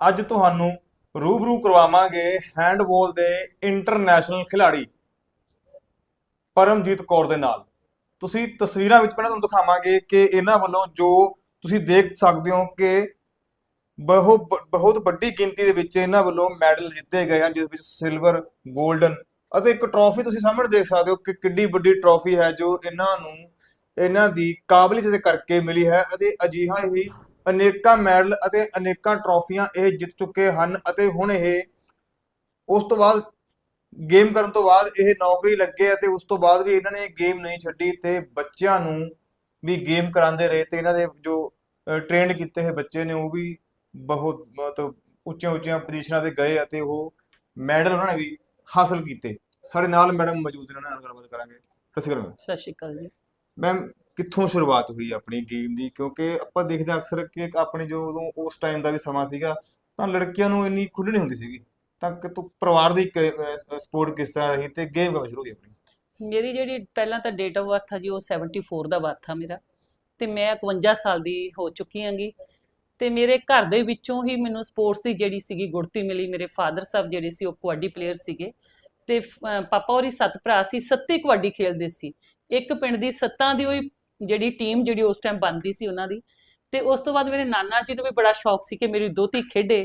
ਅੱਜ ਤੁਹਾਨੂੰ ਰੂਬਰੂ ਕਰਵਾਵਾਂਗੇ ਹੈਂਡਬਾਲ ਦੇ ਇੰਟਰਨੈਸ਼ਨਲ ਖਿਡਾਰੀ ਪਰਮਜੀਤ ਕੌਰ ਦੇ ਨਾਲ। ਤੁਸੀਂ ਤਸਵੀਰਾਂ ਵਿੱਚ ਪਹਿਲਾਂ ਤੁਹਾਨੂੰ ਦਿਖਾਵਾਂਗੇ ਕਿ ਇਹਨਾਂ ਵੱਲੋਂ ਜੋ ਤੁਸੀਂ ਦੇਖ ਸਕਦੇ ਹੋ ਕਿ ਬਹੁ ਬਹੁਤ ਵੱਡੀ ਗਿਣਤੀ ਦੇ ਵਿੱਚ ਇਹਨਾਂ ਵੱਲੋਂ ਮੈਡਲ ਜਿੱਤੇ ਗਏ ਹਨ, ਜਿਸ ਵਿੱਚ ਸਿਲਵਰ 골ਡਨ ਅਤੇ ਇੱਕ ਟਰੋਫੀ ਤੁਸੀਂ ਸਾਹਮਣੇ ਦੇਖ ਸਕਦੇ ਹੋ ਕਿ ਕਿੱਡੀ ਵੱਡੀ ਟਰੋਫੀ ਹੈ ਜੋ ਇਹਨਾਂ ਨੂੰ, ਇਹਨਾਂ ਦੀ ਕਾਬਲੀਅਤ ਦੇ ਕਰਕੇ ਮਿਲੀ ਹੈ ਅਤੇ ਅਜਿਹਾ ਹੀ ਅਨੇਕਾਂ ਮੈਡਲ ਅਤੇ ਅਨੇਕਾਂ ਟਰੋਫੀਆਂ ਇਹ ਜਿੱਤ ਚੁੱਕੇ ਹਨ ਅਤੇ ਹੁਣ ਇਹ ਉਸ ਤੋਂ ਬਾਅਦ ਗੇਮ ਕਰਨ ਤੋਂ ਬਾਅਦ ਇਹ ਨੌਕਰੀ ਲੱਗੇ ਅਤੇ ਉਸ ਤੋਂ ਬਾਅਦ ਵੀ ਇਹਨਾਂ ਨੇ ਗੇਮ ਨਹੀਂ ਛੱਡੀ ਤੇ ਬੱਚਿਆਂ ਨੂੰ ਵੀ ਗੇਮ ਕਰਾਉਂਦੇ ਰਹੇ ਤੇ ਇਹਨਾਂ ਦੇ ਜੋ ਟ੍ਰੇਨਡ ਕੀਤੇ ਹੋਏ ਬੱਚੇ ਨੇ ਉਹ ਵੀ ਬਹੁਤ ਮਤਲਬ ਉੱਚੀਆਂ ਉੱਚੀਆਂ ਪੋਜੀਸ਼ਨਾਂ ਤੇ ਗਏ ਅਤੇ ਉਹ ਮੈਡਲ ਉਹਨਾਂ ਨੇ ਵੀ ਹਾਸਲ ਕੀਤੇ। ਸਾਡੇ ਨਾਲ ਮੈਡਮ ਮੌਜੂਦ ਨੇ ਉਹਨਾਂ ਨਾਲ ਗੱਲਬਾਤ ਕਰਾਂਗੇ। ਸਤਿ ਸ਼੍ਰੀ ਅਕਾਲ ਸਤਿ ਸ਼੍ਰੀ ਅਕਾਲ ਜੀ। ਮੈਮ ਕਿੱਥੋਂ ਸ਼ੁਰੂਆਤ ਹੋਈ ਆਪਣੀ ਗੇਮ ਦੀ? ਕਿਉਂਕਿ ਆਪਾਂ ਦੇਖਦੇ ਹਾਂ ਅਕਸਰ ਕਿ ਆਪਣੇ ਜੋ ਉਦੋਂ ਉਸ ਟਾਈਮ ਦਾ ਵੀ ਸਮਾਂ ਸੀਗਾ, ਤਾਂ ਲੜਕੀਆਂ ਨੂੰ ਇੰਨੀ ਖੁੱਲ੍ਹ ਨਹੀਂ ਹੁੰਦੀ ਸੀਗੀ। ਤਾਂ ਕਿ ਤੂੰ ਪਰਿਵਾਰ ਦੀ ਸਪੋਰਟ ਕਿਸ ਤਰ੍ਹਾਂ ਰਹੀ ਤੇ ਗੇਮ ਕਦੋਂ ਸ਼ੁਰੂ ਹੋਈ ਆਪਣੀ? ਮੇਰੀ ਜਿਹੜੀ ਪਹਿਲਾਂ ਤਾਂ ਡੇਟ ਆਫ ਬਰਥ ਆ ਜੀ, ਉਹ 74 ਦਾ ਬਰਥ ਆ ਮੇਰਾ। ਤੇ ਮੈਂ 51 ਸਾਲ ਦੀ ਹੋ ਚੁੱਕੀ ਆਂਗੀ ਤੇ ਮੇਰੇ ਘਰ ਦੇ ਵਿੱਚੋਂ ਹੀ ਮੈਨੂੰ ਸਪੋਰਟਸ ਦੀ ਜਿਹੜੀ ਸੀਗੀ ਗੁੜਤੀ ਮਿਲੀ। ਮੇਰੇ ਫਾਦਰ ਸਾਹਿਬ ਜਿਹੜੇ ਸੀ, ਉਹ ਕਬੱਡੀ ਪਲੇਅਰ ਸੀਗੇ। ਤੇ ਪਾਪਾ ਹੋਰੀ ਸੱਤ ਭਰਾ ਸੀ, ਸੱਤੇ ਕਬੱਡੀ ਖੇਡਦੇ ਸੀ। ਇੱਕ ਪਿੰਡ ਦੀ ਸੱਤਾਂ ਦੀ ਉਹੀ ਜਿਹੜੀ ਟੀਮ ਜਿਹੜੀ ਉਸ ਟਾਈਮ ਬਣਦੀ ਸੀ ਉਹਨਾਂ ਦੀ, ਤੇ ਉਸ ਤੋਂ ਬਾਅਦ ਮੇਰੇ ਨਾਨਾ ਜੀ ਨੂੰ ਵੀ ਬੜਾ ਸ਼ੌਕ ਸੀ ਕਿ ਮੇਰੀ ਦੋਤੀ ਖੇਡੇ,